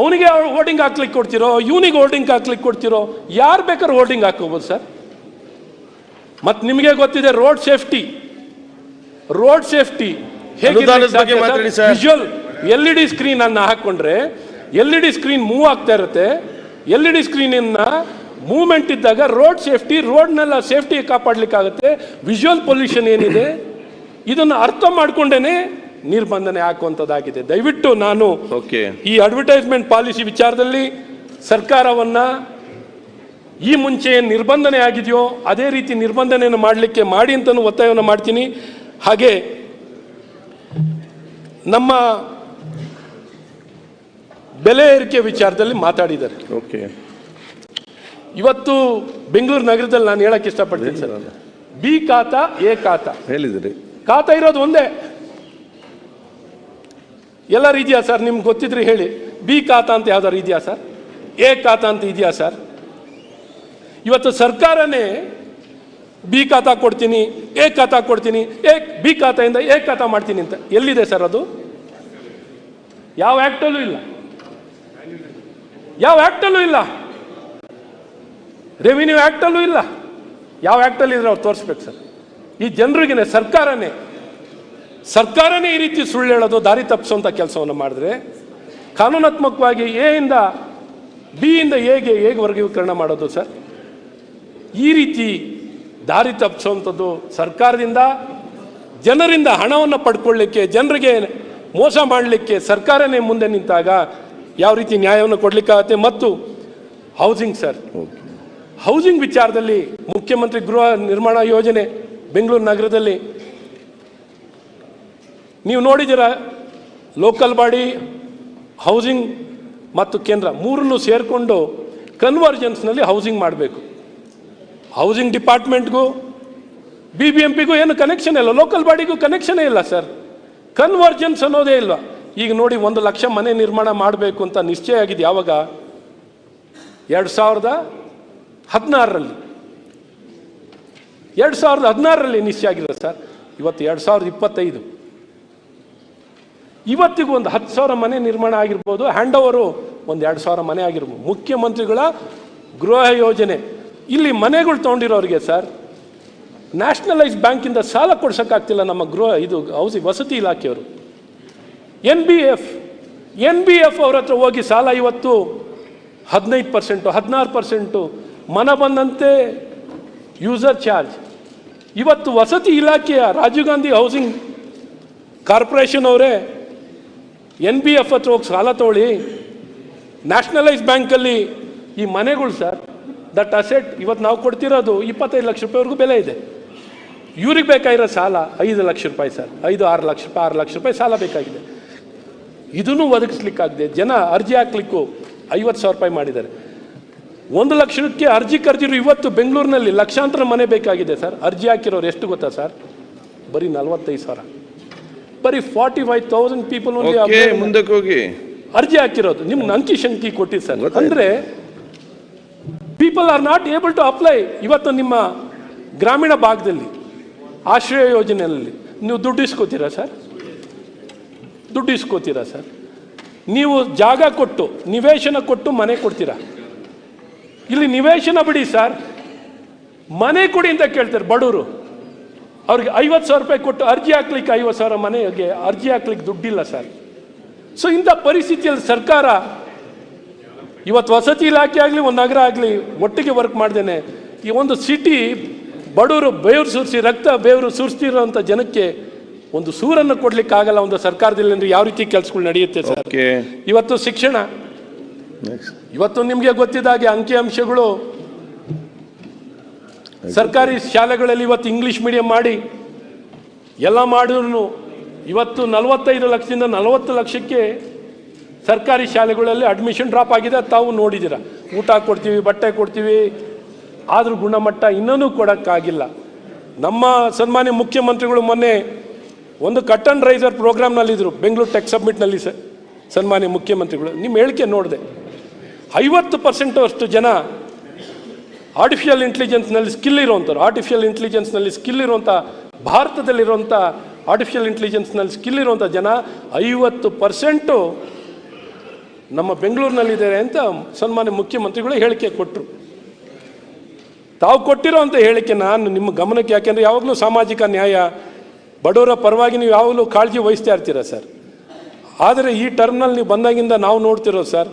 ಅವನಿಗೆ ಹೋರ್ಡಿಂಗ್ ಹಾಕ್ಲಿಕ್ಕೆ ಕೊಡ್ತಿರೋ ಇವನಿಗೆ ಹೋರ್ಡಿಂಗ್ ಹಾಕ್ಲಿಕ್ಕೆ ಕೊಡ್ತಿರೋ ಯಾರು ಬೇಕಾದ್ರೂ ಹೋರ್ಡಿಂಗ್ ಹಾಕೋಬೋದು ಸರ್. ಮತ್ತು ನಿಮಗೆ ಗೊತ್ತಿದೆ road safety road safety. Visual L E D screen ಅನ್ನು ಹಾಕೊಂಡ್ರೆ L E D screen move ಆಗ್ತಾ ಇರುತ್ತೆ. ಎಲ್ ಇ ಡಿ ಸ್ಕ್ರೀನಿನ ಮೂವ್ಮೆಂಟ್ ಇದ್ದಾಗ ರೋಡ್ ಸೇಫ್ಟಿ ರೋಡ್ನೆಲ್ಲ ಸೇಫ್ಟಿ ಕಾಪಾಡ್ಲಿಕ್ಕಾಗುತ್ತೆ. ವಿಜುವಲ್ ಪೊಲ್ಯೂಷನ್ ಏನಿದೆ? ಇದನ್ನು ಅರ್ಥ ಮಾಡ್ಕೊಂಡೇನೆ ನಿರ್ಬಂಧನೆ ಹಾಕುವಂಥದ್ದಾಗಿದೆ ದಯವಿಟ್ಟು ನಾನು ಓಕೆ ಈ ಅಡ್ವರ್ಟೈಸ್ಮೆಂಟ್ ಪಾಲಿಸಿ ವಿಚಾರದಲ್ಲಿ ಸರ್ಕಾರವನ್ನ ಈ ಮುಂಚೆ ಏನ್ ನಿರ್ಬಂಧನೆ ಆಗಿದೆಯೋ ಅದೇ ರೀತಿ ನಿರ್ಬಂಧನೆಯನ್ನು ಮಾಡಲಿಕ್ಕೆ ಮಾಡಿ ಅಂತಲೂ ಒತ್ತಾಯವನ್ನು ಮಾಡ್ತೀನಿ. ಹಾಗೆ ನಮ್ಮ ಬೆಲೆ ಏರಿಕೆ ವಿಚಾರದಲ್ಲಿ ಮಾತಾಡಿದ್ದಾರೆ. ಓಕೆ ಇವತ್ತು ಬೆಂಗಳೂರು ನಗರದಲ್ಲಿ ನಾನು ಹೇಳಕ್ ಇಷ್ಟಪಡ್ತೀನಿ ಸರ್. ಬಿ ಖಾತಾ ಎ ಖಾತಾ. ಹೇಳಿದಿರಿ. ಖಾತಾ ಇರೋದು ಒಂದೇ. ಎಲ್ಲರೂ ಇದೆಯಾ ಸರ್, ನಿಮ್ಗೆ ಗೊತ್ತಿದ್ರೆ ಹೇಳಿ. ಬಿ ಖಾತಾ ಅಂತ ಯಾವ್ದಾರು ಇದೆಯಾ ಸರ್? ಎ ಖಾತಾ ಅಂತ ಇದೆಯಾ ಸರ್? ಇವತ್ತು ಸರ್ಕಾರನೇ ಬಿ ಖಾತಾ ಕೊಡ್ತೀನಿ ಎ ಖಾತಾ ಕೊಡ್ತೀನಿ ಎ ಬಿ ಖಾತೆಯಿಂದ ಎ ಖಾತಾ ಮಾಡ್ತೀನಿ ಅಂತ. ಎಲ್ಲಿದೆ ಸರ್ ಅದು? ಯಾವ ಆ್ಯಕ್ಟಲ್ಲೂ ಇಲ್ಲ. ಯಾವ ಆ್ಯಕ್ಟಲ್ಲೂ ಇಲ್ಲ. ರೆವಿನ್ಯೂ ಆ್ಯಕ್ಟಲ್ಲೂ ಇಲ್ಲ. ಯಾವ ಆ್ಯಕ್ಟಲ್ಲಿ ಇದ್ರೆ ಅವ್ರು ತೋರಿಸ್ಬೇಕು ಸರ್? ಈ ಜನರಿಗೇನೆ, ಸರ್ಕಾರನೇ ಸರ್ಕಾರನೇ ಈ ರೀತಿ ಸುಳ್ಳು ಹೇಳೋದು ದಾರಿ ತಪ್ಪಿಸುವಂಥ ಕೆಲಸವನ್ನು ಮಾಡಿದ್ರೆ ಕಾನೂನಾತ್ಮಕವಾಗಿ ಎ ಇಂದ ಬಿ ಇಂದ ಎಗೆ ಹೇಗೆ ವರ್ಗೀಕರಣ ಮಾಡೋದು ಸರ್. ಈ ರೀತಿ ದಾರಿ ತಪ್ಪಿಸುವಂಥದ್ದು ಸರ್ಕಾರದಿಂದ ಜನರಿಂದ ಹಣವನ್ನು ಪಡ್ಕೊಳ್ಳಿಕ್ಕೆ ಜನರಿಗೆ ಮೋಸ ಮಾಡಲಿಕ್ಕೆ ಸರ್ಕಾರನೇ ಮುಂದೆ ನಿಂತಾಗ ಯಾವ ರೀತಿ ನ್ಯಾಯವನ್ನು ಕೊಡಲಿಕ್ಕಾಗತ್ತೆ ಮತ್ತು ಹೌಸಿಂಗ್ ಸರ್. ಹೌಸಿಂಗ್ ವಿಚಾರದಲ್ಲಿ ಮುಖ್ಯಮಂತ್ರಿ ಗೃಹ ನಿರ್ಮಾಣ ಯೋಜನೆ ಬೆಂಗಳೂರು ನಗರದಲ್ಲಿ ನೀವು ನೋಡಿದ್ದೀರಾ ಲೋಕಲ್ ಬಾಡಿ ಹೌಸಿಂಗ್ ಮತ್ತು ಕೇಂದ್ರ ಮೂರನ್ನು ಸೇರಿಕೊಂಡು ಕನ್ವರ್ಜೆನ್ಸ್ನಲ್ಲಿ ಹೌಸಿಂಗ್ ಮಾಡಬೇಕು. ಹೌಸಿಂಗ್ ಡಿಪಾರ್ಟ್ಮೆಂಟ್ಗೂ ಬಿ ಬಿ ಎಂ ಪಿಗೂ ಏನು ಕನೆಕ್ಷನ್ ಇಲ್ಲ ಲೋಕಲ್ ಬಾಡಿಗೂ ಕನೆಕ್ಷನೇ ಇಲ್ಲ ಸರ್. ಕನ್ವರ್ಜೆನ್ಸ್ ಅನ್ನೋದೇ ಇಲ್ಲ ಈಗ ನೋಡಿ ಒಂದು ಲಕ್ಷ ಮನೆ ನಿರ್ಮಾಣ ಮಾಡಬೇಕು ಅಂತ ನಿಶ್ಚಯ ಆಗಿದೆ ಯಾವಾಗ? ಎರಡು ಸಾವಿರದ ಹದಿನಾರರಲ್ಲಿ. ಎರಡು ಸಾವಿರದ ಹದಿನಾರರಲ್ಲಿ ನಿಶ್ಚಯ ಆಗಿದೆ ಸರ್. ಇವತ್ತು ಎರಡು ಸಾವಿರದ ಇಪ್ಪತ್ತೈದು. ಇವತ್ತಿಗೂ ಒಂದು ಹತ್ತು ಸಾವಿರ ಮನೆ ನಿರ್ಮಾಣ ಆಗಿರ್ಬೋದು ಹ್ಯಾಂಡ್ ಓವರು ಒಂದು ಎರಡು ಸಾವಿರ ಮನೆ ಆಗಿರ್ಬೋದು. ಮುಖ್ಯಮಂತ್ರಿಗಳ ಗೃಹ ಯೋಜನೆ. ಇಲ್ಲಿ ಮನೆಗಳು ತೊಗೊಂಡಿರೋರಿಗೆ ಸರ್ ನ್ಯಾಷನಲೈಸ್ ಬ್ಯಾಂಕಿಂದ ಸಾಲ ಕೊಡ್ಸೋಕ್ಕಾಗ್ತಿಲ್ಲ ನಮ್ಮ ಗೃಹ, ಇದು ಹೌಸಿ ವಸತಿ ಇಲಾಖೆಯವರು. N B F N B F ಅವ್ರ ಹತ್ರ ಹೋಗಿ ಸಾಲ ಇವತ್ತು ಹದಿನೈದು ಪರ್ಸೆಂಟು ಹದಿನಾರು ಪರ್ಸೆಂಟು ಮನ ಬಂದಂತೆ ಯೂಸರ್ ಚಾರ್ಜ್ ಇವತ್ತು ವಸತಿ ಇಲಾಖೆಯ ರಾಜೀವ್ ಗಾಂಧಿ ಹೌಸಿಂಗ್ ಕಾರ್ಪೊರೇಷನ್ ಅವರೇ ಎನ್ ಬಿ ಎಫ್ ಹತ್ರ ಹೋಗಿ ಸಾಲ ತೊಗೊಳ್ಳಿ. ನ್ಯಾಷನಲೈಸ್ ಬ್ಯಾಂಕಲ್ಲಿ ಈ ಮನೆಗಳು ಸರ್, ದಟ್ ಅಸೆಟ್ ಇವತ್ತು ನಾವು ಕೊಡ್ತಿರೋದು ಇಪ್ಪತ್ತೈದು ಲಕ್ಷ ರೂಪಾಯಿವರೆಗೂ ಬೆಲೆ ಇದೆ. ಇವ್ರಿಗೆ ಬೇಕಾಗಿರೋ ಸಾಲ ಐದು ಲಕ್ಷ ರೂಪಾಯಿ ಸರ್, ಐದು, ಆರು ಲಕ್ಷ ರೂಪಾಯಿ, ಆರು ಲಕ್ಷ ರೂಪಾಯಿ ಸಾಲ ಬೇಕಾಗಿದೆ. ಇದನ್ನು ಒದಗಿಸ್ಲಿಕ್ಕಾಗದೆ, ಜನ ಅರ್ಜಿ ಹಾಕ್ಲಿಕ್ಕೂ ಐವತ್ತು ಸಾವಿರ ರೂಪಾಯಿ ಮಾಡಿದ್ದಾರೆ. ಒಂದು ಲಕ್ಷಕ್ಕೆ ಅರ್ಜಿ ಕರೆದಿರು ಇವತ್ತು ಬೆಂಗಳೂರಿನಲ್ಲಿ ಲಕ್ಷಾಂತರ ಮನೆ ಬೇಕಾಗಿದೆ ಸರ್. ಅರ್ಜಿ ಹಾಕಿರೋರು ಎಷ್ಟು ಗೊತ್ತಾ ಸರ್? ಬರೀ ನಲವತ್ತೈದು ಸಾವಿರ. ಬರೀ ಫಾರ್ಟಿ ಫೈವ್ ತೌಸಂಡ್ ಪೀಪಲ್ ಮುಂದಕ್ಕೆ ಹೋಗಿ. ಅರ್ಜಿ ಹಾಕಿರೋದು. ನಿಮ್ಗೆ ಅಂಕಿ ಶಂಕಿ ಕೊಟ್ಟಿದ್ದು ಸರ್. ಅಂದ್ರೆ people are not able to apply ಇವತ್ತು ನಿಮ್ಮ ಗ್ರಾಮೀಣ ಭಾಗದಲ್ಲಿ ಆಶ್ರಯ ಯೋಜನೆಯಲ್ಲಿ. ನೀವು ದುಡ್ಡು ಇಸ್ಕೋತೀರಾ ಸರ್? ದುಡ್ಡು ಇಸ್ಕೋತೀರಾ ಸರ್? ನೀವು ಜಾಗ ಕೊಟ್ಟು ನಿವೇಶನ ಕೊಟ್ಟು ಮನೆ ಕೊಡ್ತೀರಾ? ಇಲ್ಲಿ ನಿವೇಶನ ಬಿಡಿ ಸರ್. ಮನೆ ಕೊಡಿ ಅಂತ ಕೇಳ್ತಾರೆ ಬಡವರು. ಅವ್ರಿಗೆ ಐವತ್ತು ಸಾವಿರ ರೂಪಾಯಿ ಕೊಟ್ಟು ಅರ್ಜಿ ಹಾಕ್ಲಿಕ್ಕೆ ಐವತ್ತು ಸಾವಿರ ಮನೆಗೆ ಅರ್ಜಿ ಹಾಕ್ಲಿಕ್ಕೆ ದುಡ್ಡಿಲ್ಲ ಸರ್. ಸೊ ಇಂಥ ಪರಿಸ್ಥಿತಿಯಲ್ಲಿ ಸರ್ಕಾರ ಇವತ್ತು ವಸತಿ ಇಲಾಖೆ ಆಗಲಿ ಒಂದು ನಗರ ಆಗಲಿ ಒಟ್ಟಿಗೆ ವರ್ಕ್ ಮಾಡ್ದೇನೆ. ಈ ಒಂದು ಸಿಟಿ ಬಡವರು ಬೇವ್ರು ಸುರಿಸಿ ರಕ್ತ ಬೇವರು ಸುರಿಸ್ತಿರೋಂಥ ಜನಕ್ಕೆ ಒಂದು ಸೂರನ್ನು ಕೊಡ್ಲಿಕ್ಕೆ ಆಗಲ್ಲ ಒಂದು ಸರ್ಕಾರದಲ್ಲಿ ಅಂದ್ರೆ ಯಾವ ರೀತಿ ಕೆಲಸಗಳು ನಡೆಯುತ್ತೆ ಸರ್? ಇವತ್ತು ಶಿಕ್ಷಣ. ಇವತ್ತು ನಿಮಗೆ ಗೊತ್ತಿದ್ದಾಗೆ ಅಂಕಿಅಂಶಗಳು ಸರ್ಕಾರಿ ಶಾಲೆಗಳಲ್ಲಿ ಇವತ್ತು ಇಂಗ್ಲಿಷ್ ಮೀಡಿಯಂ ಮಾಡಿ, ಎಲ್ಲ ಮಾಡಿದ್ರು ಇವತ್ತು ನಲವತ್ತೈದು ಲಕ್ಷದಿಂದ ನಲವತ್ತು ಲಕ್ಷಕ್ಕೆ ಸರ್ಕಾರಿ ಶಾಲೆಗಳಲ್ಲಿ ಅಡ್ಮಿಷನ್ ಡ್ರಾಪ್ ಆಗಿದೆ. ತಾವು ನೋಡಿದ್ದೀರ. ಊಟ ಕೊಡ್ತೀವಿ, ಬಟ್ಟೆ ಕೊಡ್ತೀವಿ, ಆದರೂ ಗುಣಮಟ್ಟ ಇನ್ನೂ ಕೊಡೋಕ್ಕಾಗಿಲ್ಲ. ನಮ್ಮ ಸನ್ಮಾನ್ಯ ಮುಖ್ಯಮಂತ್ರಿಗಳು ಮೊನ್ನೆ ಒಂದು ಕಟ್ ಅಂಡ್ ರೈಸರ್ ಪ್ರೋಗ್ರಾಮ್ನಲ್ಲಿದ್ದರು ಬೆಂಗಳೂರು ಟೆಕ್ ಸಬ್ಮಿಟ್ನಲ್ಲಿ ಸರ್ ಸನ್ಮಾನ್ಯ ಮುಖ್ಯಮಂತ್ರಿಗಳು. ನಿಮ್ಮ ಹೇಳಿಕೆ ನೋಡಿದೆ. ಐವತ್ತು ಪರ್ಸೆಂಟು ಅಷ್ಟು ಜನ ಆರ್ಟಿಫಿಷಿಯಲ್ ಇಂಟೆಲಿಜೆನ್ಸ್ನಲ್ಲಿ ಸ್ಕಿಲ್ ಇರುವಂಥವ್ರು ಆರ್ಟಿಫಿಷಿಯಲ್ ಇಂಟೆಲಿಜೆನ್ಸ್ನಲ್ಲಿ ಸ್ಕಿಲ್ ಇರುವಂಥ ಭಾರತದಲ್ಲಿರುವಂಥ ಆರ್ಟಿಫಿಷಿಯಲ್ ಇಂಟೆಲಿಜೆನ್ಸ್ನಲ್ಲಿ ಸ್ಕಿಲ್ ಇರುವಂಥ ಜನ ಐವತ್ತು ಪರ್ಸೆಂಟು ನಮ್ಮ ಬೆಂಗಳೂರಿನಲ್ಲಿದ್ದಾರೆ ಅಂತ ಸನ್ಮಾನ್ಯ ಮುಖ್ಯಮಂತ್ರಿಗಳು ಹೇಳಿಕೆ ಕೊಟ್ಟರು ತಾವು ಕೊಟ್ಟಿರೋಂಥ ಹೇಳಿಕೆ ನಾನು ನಿಮ್ಮ ಗಮನಕ್ಕೆ, ಯಾಕೆಂದರೆ ಯಾವಾಗಲೂ ಸಾಮಾಜಿಕ ನ್ಯಾಯ, ಬಡವರ ಪರವಾಗಿ ನೀವು ಯಾವಾಗಲೂ ಕಾಳಜಿ ವಹಿಸ್ತಾ ಇರ್ತೀರ ಸರ್? ಆದರೆ ಈ ಟರ್ಮ್ನಲ್ಲಿ ನೀವು ಬಂದಾಗಿಂದ ನಾವು ನೋಡ್ತಿರೋದು ಸರ್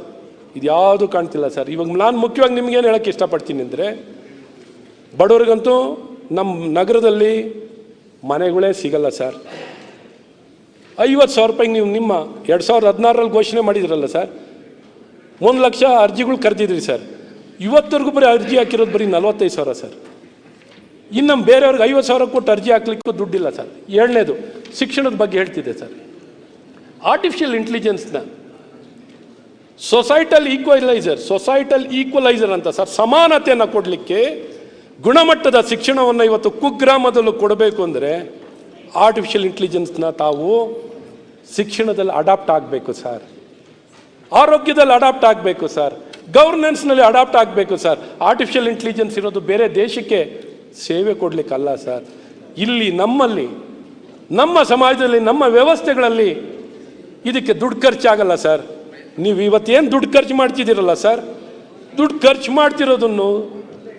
ಇದು ಯಾವುದು ಕಾಣ್ತಿಲ್ಲ ಸರ್. ಇವಾಗ ನಾನು ಮುಖ್ಯವಾಗಿ ನಿಮ್ಗೇನು ಹೇಳೋಕ್ಕೆ ಇಷ್ಟಪಡ್ತೀನಿ ಅಂದರೆ, ಬಡವರಿಗಂತೂ ನಮ್ಮ ನಗರದಲ್ಲಿ ಮನೆಗಳೇ ಸಿಗಲ್ಲ ಸರ್. ಐವತ್ತು ಸಾವಿರ ರೂಪಾಯಿಗೆ ನೀವು ನಿಮ್ಮ ಎರಡು ಸಾವಿರದ ಹದಿನಾರರಲ್ಲಿ ಘೋಷಣೆ ಮಾಡಿದ್ರಲ್ಲ ಸರ್, ಒಂದು ಲಕ್ಷ ಅರ್ಜಿಗಳು ಕರೆದಿದ್ರಿ ಸರ್. ಇವತ್ತರೆಗೂ ಬರೀ ಅರ್ಜಿ ಹಾಕಿರೋದು ಬರೀ ನಲ್ವತ್ತೈದು ಸಾವಿರ ಸರ್. ಇನ್ನು ಬೇರೆಯವ್ರಿಗೆ ಐವತ್ತು ಸಾವಿರ ಕೊಟ್ಟು ಅರ್ಜಿ ಹಾಕ್ಲಿಕ್ಕೂ ದುಡ್ಡಿಲ್ಲ ಸರ್. ಏಳನೇದು ಶಿಕ್ಷಣದ ಬಗ್ಗೆ ಹೇಳ್ತಿದ್ದೆ ಸರ್. ಆರ್ಟಿಫಿಷಿಯಲ್ ಇಂಟೆಲಿಜೆನ್ಸ್ನ ಸೊಸೈಟಲ್ ಈಕ್ವಲೈಸರ್ ಸೊಸೈಟಲ್ ಈಕ್ವಲೈಸರ್ ಅಂತ ಸರ್, ಸಮಾನತೆಯನ್ನು ಕೊಡಲಿಕ್ಕೆ ಗುಣಮಟ್ಟದ ಶಿಕ್ಷಣವನ್ನು ಇವತ್ತು ಕುಗ್ರಾಮದಲ್ಲೂ ಕೊಡಬೇಕು ಅಂದರೆ ಆರ್ಟಿಫಿಷಿಯಲ್ ಇಂಟೆಲಿಜೆನ್ಸ್ನ ತಾವು ಶಿಕ್ಷಣದಲ್ಲಿ ಅಡಾಪ್ಟ್ ಆಗಬೇಕು ಸರ್. ಆರೋಗ್ಯದಲ್ಲಿ ಅಡಾಪ್ಟ್ ಆಗಬೇಕು ಸರ್. ಗವರ್ನೆನ್ಸ್ನಲ್ಲಿ ಅಡಾಪ್ಟ್ ಆಗಬೇಕು ಸರ್. ಆರ್ಟಿಫಿಷಿಯಲ್ ಇಂಟೆಲಿಜೆನ್ಸ್ ಇರೋದು ಬೇರೆ ದೇಶಕ್ಕೆ ಸೇವೆ ಕೊಡಲಿಕ್ಕಲ್ಲ ಸರ್. ಇಲ್ಲಿ ನಮ್ಮಲ್ಲಿ, ನಮ್ಮ ಸಮಾಜದಲ್ಲಿ, ನಮ್ಮ ವ್ಯವಸ್ಥೆಗಳಲ್ಲಿ ಇದಕ್ಕೆ ದುಡ್ಡು ಖರ್ಚಾಗಲ್ಲ ಸರ್. ನೀವು ಇವತ್ತೇನು ದುಡ್ಡು ಖರ್ಚು ಮಾಡ್ತಿದ್ದೀರಲ್ಲ ಸರ್? ದುಡ್ಡು ಖರ್ಚು ಮಾಡ್ತಿರೋದನ್ನು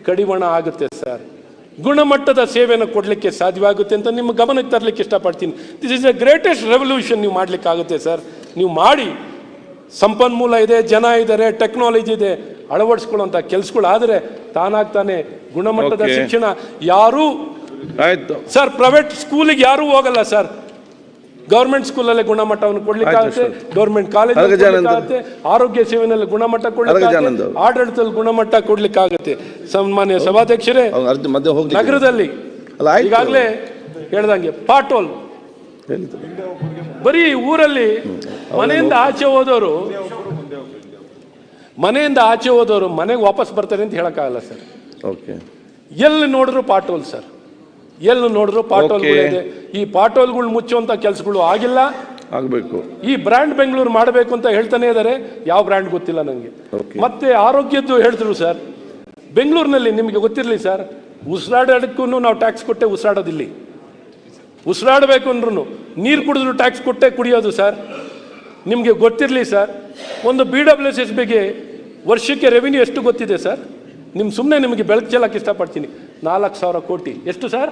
ಕಡಿವಣ ಆಗುತ್ತೆ ಸರ್. ಗುಣಮಟ್ಟದ ಸೇವೆಯನ್ನು ಕೊಡಲಿಕ್ಕೆ ಸಾಧ್ಯವಾಗುತ್ತೆ ಅಂತ ನಿಮ್ಮ ಗಮನಕ್ಕೆ ತರಲಿಕ್ಕೆ ಇಷ್ಟಪಡ್ತೀನಿ. This is the greatest revolution ನೀವು ಮಾಡಲಿಕ್ಕಾಗುತ್ತೆ ಸರ್. ನೀವು ಮಾಡಿ ಸಂಪನ್ಮೂಲ ಇದೆ ಜನ ಇದ್ದಾರೆ ಟೆಕ್ನಾಲಜಿ ಇದೆ ಅಳವಡಿಸ್ಕೊಳ್ಳುವಂಥ ಕೆಲಸಗಳಾದರೆ ತಾನಾಗ್ತಾನೆ ಗುಣಮಟ್ಟದ ಶಿಕ್ಷಣ ಯಾರೂ ಆಯ್ತು. ಸರ್ ಪ್ರೈವೇಟ್ ಸ್ಕೂಲಿಗೆ ಯಾರೂ ಹೋಗಲ್ಲ ಸರ್. ಗೌರ್ಮೆಂಟ್ ಸ್ಕೂಲಲ್ಲೇ ಗುಣಮಟ್ಟವನ್ನು ಕೊಡ್ಲಿಕ್ಕಾಗುತ್ತೆ ಗೌರ್ಮೆಂಟ್ ಕಾಲೇಜ್. ಆರೋಗ್ಯ ಸೇವೆನಲ್ಲಿ ಗುಣಮಟ್ಟ ಕೊಡ್ಲಿಕ್ಕೆ. ಆಡಳಿತದಲ್ಲಿ ಗುಣಮಟ್ಟ ಕೊಡ್ಲಿಕ್ಕಾಗುತ್ತೆ. ಸನ್ಮಾನ್ಯ ಸಭಾಧ್ಯಕ್ಷರೇ ನಗರದಲ್ಲಿ. ಈಗಾಗಲೇ ಹೇಳ್ದಂಗೆ ಪಾಟೋಲ್. ಬರೀ ಊರಲ್ಲಿ ಮನೆಯಿಂದ ಆಚೆ ಹೋದವರು ಮನೆಯಿಂದ ಆಚೆ ಹೋದವರು ಮನೆಗೆ ವಾಪಸ್ ಬರ್ತಾರೆ ಅಂತ ಹೇಳಕ್ಕಾಗಲ್ಲ ಸರ್. ಓಕೆ. ಎಲ್ಲಿ ನೋಡಿದ್ರು ಪಾಟೋಲ್ ಸರ್. ಎಲ್ಲಿ ನೋಡಿದ್ರು ಪಾಟೋಲ್ಗಳಿದೆ ಈ ಪಾಟೋಲ್ಗಳು ಮುಚ್ಚುವಂತ ಕೆಲಸಗಳು ಆಗಿಲ್ಲ. ಆಗಬೇಕು. ಈ ಬ್ರ್ಯಾಂಡ್ ಬೆಂಗಳೂರು ಮಾಡಬೇಕು ಅಂತ ಹೇಳ್ತಾನೆ ಇದ್ದಾರೆ ಯಾವ ಬ್ರ್ಯಾಂಡ್ ಗೊತ್ತಿಲ್ಲ ನನಗೆ ಮತ್ತೆ ಆರೋಗ್ಯದ್ದು ಹೇಳಿದ್ರು ಸರ್. ಬೆಂಗಳೂರಿನಲ್ಲಿ ನಿಮಗೆ ಗೊತ್ತಿರಲಿ ಸರ್ ಉಸಿರಾಡೋದಕ್ಕೂ ನಾವು ಟ್ಯಾಕ್ಸ್ ಕೊಟ್ಟೆ ಉಸಿರಾಡೋದಿಲ್ಲಿ. ಉಸಿರಾಡಬೇಕು ಅಂದ್ರೂ ನೀರು ಕುಡಿದ್ರು ಟ್ಯಾಕ್ಸ್ ಕೊಟ್ಟೆ ಕುಡಿಯೋದು ಸರ್. ನಿಮಗೆ ಗೊತ್ತಿರಲಿ ಸರ್ ಒಂದು ಬಿ ಡಬ್ಲ್ಯೂ ಎಸ್ ಎಸ್ ಬಿಗೆ ವರ್ಷಕ್ಕೆ ರೆವಿನ್ಯೂ ಎಷ್ಟು ಗೊತ್ತಿದೆ ಸರ್? ನಿಮ್ಮ ಸುಮ್ಮನೆ ನಿಮಗೆ ಬೆಳಕು ಚೆಲ್ಲಕ್ಕೆ ಇಷ್ಟಪಡ್ತೀನಿ. ನಾಲ್ಕು ಸಾವಿರ ಕೋಟಿ. ಎಷ್ಟು sir?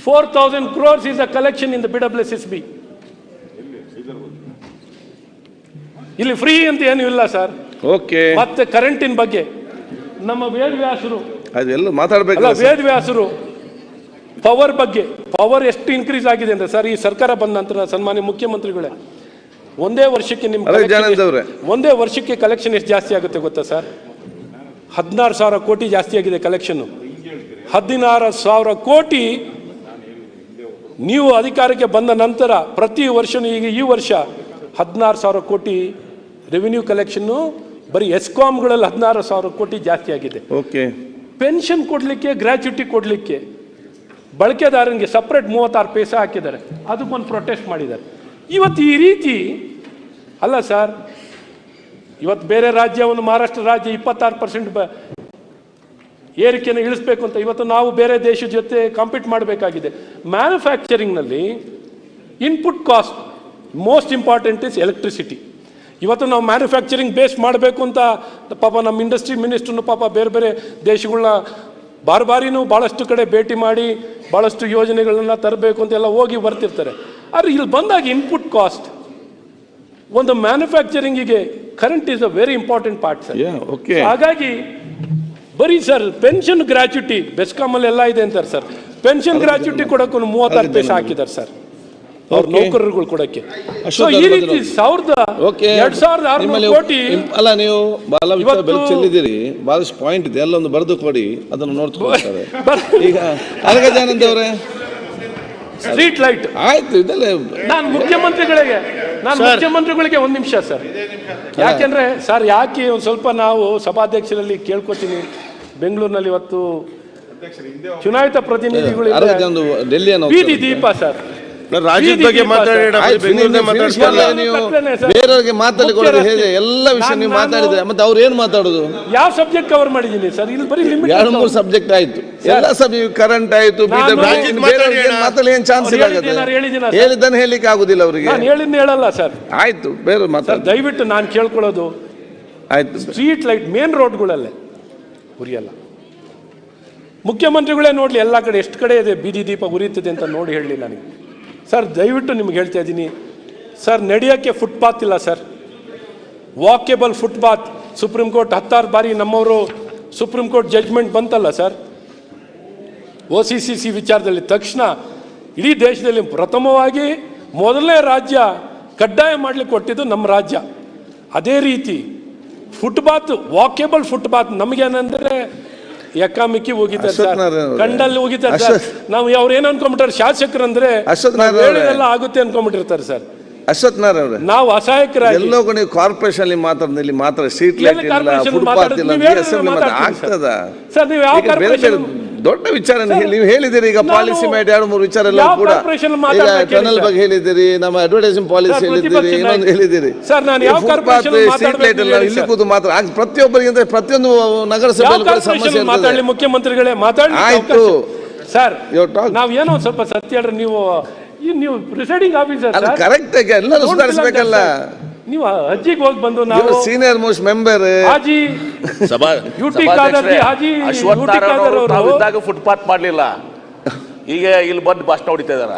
Four thousand crores is a collection in the B W S S B ಇಲ್ಲಿ ಫ್ರೀ ಅಂತ ಏನೂ ಇಲ್ಲ ಸರ್ ಓಕೆ ಮತ್ತೆ ಕರೆಂಟಿನ ಬಗ್ಗೆ. ನಮ್ಮ ವೇದವ್ಯಾಸರು ಅದೆಲ್ಲ ಮಾತಾಡ್ಬೇಕು ಅಲ್ಲ ವೇದವ್ಯಾಸರು ಪವರ್ ಬಗ್ಗೆ ಪವರ್ ಎಷ್ಟು ಇನ್ಕ್ರೀಸ್ ಆಗಿದೆ ಅಂದ್ರೆ ಸರ್ ಈ ಸರ್ಕಾರ ಬಂದ ನಂತರ ಸನ್ಮಾನ್ಯ ಮುಖ್ಯಮಂತ್ರಿಗಳೇ ಒಂದೇ ವರ್ಷಕ್ಕೆ ನಿಮ್ಮ ಅಲ್ಲ, collection ಜಾನಂದ್ ಅವ್ರೆ. ಎಷ್ಟು- ಒಂದೇ ವರ್ಷಕ್ಕೆ ಕಲೆಕ್ಷನ್ ಎಷ್ಟು ಜಾಸ್ತಿ ಆಗುತ್ತೆ ಗೊತ್ತಾ ಸರ್ ಹದಿನಾರು ಸಾವಿರ ಕೋಟಿ ಜಾಸ್ತಿ ಆಗಿದೆ ಕಲೆಕ್ಷನ್ ಹದಿನಾರು ಸಾವಿರ ಕೋಟಿ ನೀವು ಅಧಿಕಾರಕ್ಕೆ ಬಂದ ನಂತರ ಪ್ರತಿ ವರ್ಷನೂ ಈಗ ಈ ವರ್ಷ ಹದಿನಾರು ಸಾವಿರ ಕೋಟಿ ರೆವಿನ್ಯೂ ಕಲೆಕ್ಷನ್ನು ಬರೀ ಎಸ್ಕಾಮ್ಗಳಲ್ಲಿ ಹದಿನಾರು ಸಾವಿರ ಕೋಟಿ ಜಾಸ್ತಿ ಆಗಿದೆ. ಓಕೆ ಪೆನ್ಷನ್ ಕೊಡಲಿಕ್ಕೆ ಗ್ರ್ಯಾಚ್ಯುಟಿ ಕೊಡಲಿಕ್ಕೆ ಬಳಕೆದಾರನಿಗೆ ಸಪ್ರೇಟ್ ಮೂವತ್ತಾರು ಪೈಸೆ ಹಾಕಿದ್ದಾರೆ. ಅದಕ್ಕೊಂದು ಪ್ರೊಟೆಸ್ಟ್ ಮಾಡಿದ್ದಾರೆ. ಇವತ್ತು ಈ ರೀತಿ ಅಲ್ಲ ಸರ್ ಇವತ್ತು ಬೇರೆ ರಾಜ್ಯ ಒಂದು ಮಹಾರಾಷ್ಟ್ರ ರಾಜ್ಯ ಇಪ್ಪತ್ತಾರು ಪರ್ಸೆಂಟ್ ಬ ಏರಿಕೆಯನ್ನು ಇಳಿಸ್ಬೇಕು ಅಂತ ಇವತ್ತು ನಾವು ಬೇರೆ ದೇಶದ ಜೊತೆ ಕಾಂಪೀಟ್ ಮಾಡಬೇಕಾಗಿದೆ. ಮ್ಯಾನುಫ್ಯಾಕ್ಚರಿಂಗ್ನಲ್ಲಿ input cost most important is electricity ಇವತ್ತು ನಾವು ಮ್ಯಾನುಫ್ಯಾಕ್ಚರಿಂಗ್ ಬೇಸ್ ಮಾಡಬೇಕು ಅಂತ ಪಾಪ ನಮ್ಮ ಇಂಡಸ್ಟ್ರಿ ಮಿನಿಸ್ಟ್ರನ್ನು ಪಾಪ ಬೇರೆ ಬೇರೆ ದೇಶಗಳನ್ನ ಬಾರಿ ಬಾರಿನೂ ಭಾಳಷ್ಟು ಕಡೆ ಭೇಟಿ ಮಾಡಿ ಭಾಳಷ್ಟು ಯೋಜನೆಗಳನ್ನ ತರಬೇಕು ಅಂತೆಲ್ಲ ಹೋಗಿ ಬರ್ತಿರ್ತಾರೆ. ಆದರೆ ಇಲ್ಲಿ ಬಂದಾಗ ಇನ್ಪುಟ್ ಕಾಸ್ಟ್ ಒಂದು ಮ್ಯಾನುಫ್ಯಾಕ್ಚರಿಂಗಿಗೆ current is a very important part sir. ಹಾಗಾಗಿ ಬರೀ ಸರ್ ಪೆನ್ಷನ್ ಗ್ರಾಚ್ಯುಟಿ ಬೆಸ್ಕಾಮಲ್ಲಿ ಎಲ್ಲ ಇದೆ ಅಂತಾರೆ ಸರ್. ಪೆನ್ಷನ್ ಗ್ರಾಚ್ಯುಟಿ ಕೊಡಕ್ಕೆ ಮೂವತ್ತಾರು ಪೈಸೆ ಹಾಕಿದ್ದಾರೆ ಸರ್. ಅವ್ರ ನೌಕರರುಗಳು ಕೊಡಕ್ಕೆ. ಸೊ ಈ ರೀತಿ. ಸಾವಿರದ ಎರಡ್ ಸಾವಿರದ ಆರುನೂರು ಕೋಟಿ ಅಲ್ಲ ನೀವು ಬಹಳ ಬೆಲೆ ಚೆಲ್ಲಿದ್ದೀರಿ. ಬಹಳಷ್ಟು ಪಾಯಿಂಟ್ ಇದೆ. ಎಲ್ಲೊಂದು ಬರೆದು ಕೊಡಿ. ಅದನ್ನು ನೋಡ್ತಾರೆ ಈಗ ಅನಗಜಾನಂದ್ ಅವರೇ. ಸ್ಟ್ರೀಟ್ ಲೈಟ್ ಆಯ್ತು ಇದೆಲ್ಲ ನಾನು ಮುಖ್ಯಮಂತ್ರಿಗಳಿಗೆ ನಾನು ಮುಖ್ಯಮಂತ್ರಿಗಳಿಗೆ ಒಂದು ನಿಮಿಷ ಸರ್ ಯಾಕೆಂದ್ರೆ ಸರ್ ಯಾಕೆ ಒಂದು ಸ್ವಲ್ಪ ನಾವು ಸಭಾಧ್ಯಕ್ಷರಲ್ಲಿ ಕೇಳ್ಕೊತೀನಿ. ಬೆಂಗಳೂರಿನಲ್ಲಿ ಇವತ್ತು ಚುನಾಯಿತ ಪ್ರತಿನಿಧಿಗಳು ಬೀದಿ ದೀಪ ಸರ್ ರಾಜ್ಯದ ಬಗ್ಗೆ ಬೇರೆಯವ್ರಿಗೆ ಮಾತಾಡಿ ಕೊಡೋದು ಹೇಗೆ? ಎಲ್ಲ ವಿಷಯ ನೀವು ಮಾತಾಡಿದ್ರೆ ಮತ್ತೆ ಅವ್ರು ಏನ್ ಮಾತಾಡೋದು? ಯಾವ ಸಬ್ಜೆಕ್ಟ್ ಕವರ್ ಮಾಡಿದ್ದೀನಿ ಸರ್? ಇಲ್ಲಿ ಬರೀ ಎರಡು ಮೂರು ಸಬ್ಜೆಕ್ಟ್ ಆಯ್ತು. ಎಲ್ಲ ಸಬ್ಜೆಕ್ಟ್ ಕರೆಂಟ್ ಆಯ್ತು ಮಾತಾಡಿ. ಏನ್ ಚಾನ್ಸ್ ಹೇಳಿದ್ದಾನೆ ಹೇಳಿಕ್ಕೆ ಆಗುದಿಲ್ಲ ಅವರಿಗೆ. ನಾನು ಹೇಳಿದ್ನ ಹೇಳಲ್ಲ ಸರ್. ಆಯ್ತು ಬೇರೆ ಸರ್ ಮಾತಾಡಿ. ದಯವಿಟ್ಟು ನಾನು ಕೇಳ್ಕೊಳ್ಳೋದು. ಆಯ್ತು. ಸ್ಟ್ರೀಟ್ ಲೈಟ್ ಮೇನ್ ರೋಡ್ಗಳಲ್ಲೇ ಉರಿಯಲ್ಲ. ಮುಖ್ಯಮಂತ್ರಿಗಳೇ ನೋಡಲಿ ಎಲ್ಲ ಕಡೆ ಎಷ್ಟು ಕಡೆ ಇದೆ ಬೀದಿ ದೀಪ ಉರಿಯುತ್ತದೆ ಅಂತ ನೋಡಿ ಹೇಳಲಿ ನನಗೆ. ಸರ್, ದಯವಿಟ್ಟು ನಿಮ್ಗೆ ಹೇಳ್ತಾ ಇದ್ದೀನಿ. ಸರ್, ನಡೆಯೋಕ್ಕೆ ಫುಟ್ಪಾತ್ ಇಲ್ಲ sir. Walkable footpath Supreme Court ಹತ್ತಾರು ಬಾರಿ ನಮ್ಮವರು ಸುಪ್ರೀಂ ಕೋರ್ಟ್ ಜಡ್ಜ್ಮೆಂಟ್ ಬಂತಲ್ಲ sir. O C C C ವಿಚಾರದಲ್ಲಿ ತಕ್ಷಣ ಇಡೀ ದೇಶದಲ್ಲಿ ಪ್ರಥಮವಾಗಿ ಮೊದಲನೇ ರಾಜ್ಯ ಕಡ್ಡಾಯ ಮಾಡಲಿಕ್ಕೆ ಕೊಟ್ಟಿದ್ದು ನಮ್ಮ ರಾಜ್ಯ. ಅದೇ ರೀತಿ ಫುಟ್ಪಾತ್ ವಾಕೇಬಲ್ ಫುಟ್ಪಾತ್ ನಮಗೇನಂದ್ರೆ ಎಕ್ಕಾಮಿಕ್ಕಿ ಹೋಗಿದ್ದಾರೆ ಸರ್ ನಾರಾಯಣ್ ಅವ್ರೆ. ಕಂಡಲ್ಲಿ ಹೋಗಿದ್ದಾರೆ ಸರ್ ನಾವು ಅವ್ರು ಏನು ಅನ್ಕೊಂಬಿಟ್ಟಾರೆ ಶಾಸಕರು ಅಂದ್ರೆ ಅಶ್ವತ್ಥನಾರಾಯಣ ನಾರಾಯಣ್ ಅವ್ರೆ. ಹೇಳಿದೆಲ್ಲ ಆಗುತ್ತೆ ಅನ್ಕೊಂಬಿಟ್ಟಿರ್ತಾರೆ ಸರ್ ಅಶ್ವಥ್ ನಾರಾಯಣ ಅವರೇ ನಾವು ಅಸಹಾಯಕರಾಗಿ ಎಲ್ಲೋ ನೀವು ಕಾರ್ಪೊರೇಷನ್ ಅಲ್ಲಿ ಮಾತ್ರ ಇಲ್ಲಿ ಮಾತ್ರ ಸ್ಟ್ರೀಟ್ ಲೈಟ್ ಇಲ್ಲ ಫುಟ್ಪಾತ್ ಇಲ್ಲ. ಆಗ್ತದ ಸರ್, ನೀವು ಯಾವ ಈಗ ಬೇರೆ ಬೇರೆ corporation- ದೊಡ್ಡ ವಿಚಾರ ನೀವು ಹೇಳಿದಿರಿ ಈಗ ಪಾಲಿಸಿ ಮಾಡಿ ಎರಡು ಮೂರು ವಿಚಾರ ಎಲ್ಲ ಕೂಡ. ಈಗ ಟನಲ್ ಬಗ್ಗೆ ಹೇಳಿದಿರಿ ನಮ್ಮ ಅಡ್ವರ್ಟೈಸಿಂಗ್ ಪಾಲಿಸಿ ಹೇಳಿದಿರಿ ಇನ್ನೊಂದು. ಹೇಳಿದಿರಿ ಸರ್, ನಾನು ಯಾವ corporation ಸ್ಟ್ರೀಟ್ ಲೈಟ್ ಎಲ್ಲ ಇಲ್ಲಿ ಕೂತು ಮಾತ್ರ ಆಗ ಅಂದ್ರೆ ಪ್ರತಿಯೊಂದು ನಗರಸಭೆ ಸಮಸ್ಯೆ ಮಾತಾಡಲಿ? ಮುಖ್ಯಮಂತ್ರಿಗಳೇ ಮಾತಾಡಿ ಆಯ್ತು. ಸರ್ ಯೋ ಟಾಕ್ ನಾವ್ ಏನೋ ಸ್ವಲ್ಪ ಸತ್ಯ ಹೇಳ್ರಿ ನೀವು ನೀವು ಪ್ರಿಸೈಡಿಂಗ್ ಆಫೀಸರ್ ಕರೆಕ್ಟ್ ಆಗಿ ಎಲ್ಲರೂ ಸುಧಾರಿಸ್ಬೇಕಲ್ಲ. ನೀವು ಅಜ್ಜಿಗೆ ಹೋಗಿ ಬಂದು ನಾವು ಸೀನಿಯರ್ ಮೋಸ್ಟ್ ಮೆಂಬರ್ ಹಾಜಿ ಸಭಾ ಯುಟಿ ಖಾದರ್ಜಿ ಹಾಜಿ ಅಶ್ವಥ್ ಯು ಟಿ ಅವರು. ತಾವು ಇದ್ದಾಗ ಫುಟ್ಪಾತ್ ಮಾಡಲಿಲ್ಲ. ಈಗ ಇಲ್ಲಿ ಬಂದು ಭಾಷಣ ಹೊಡಿತಾ ಇದಾರ.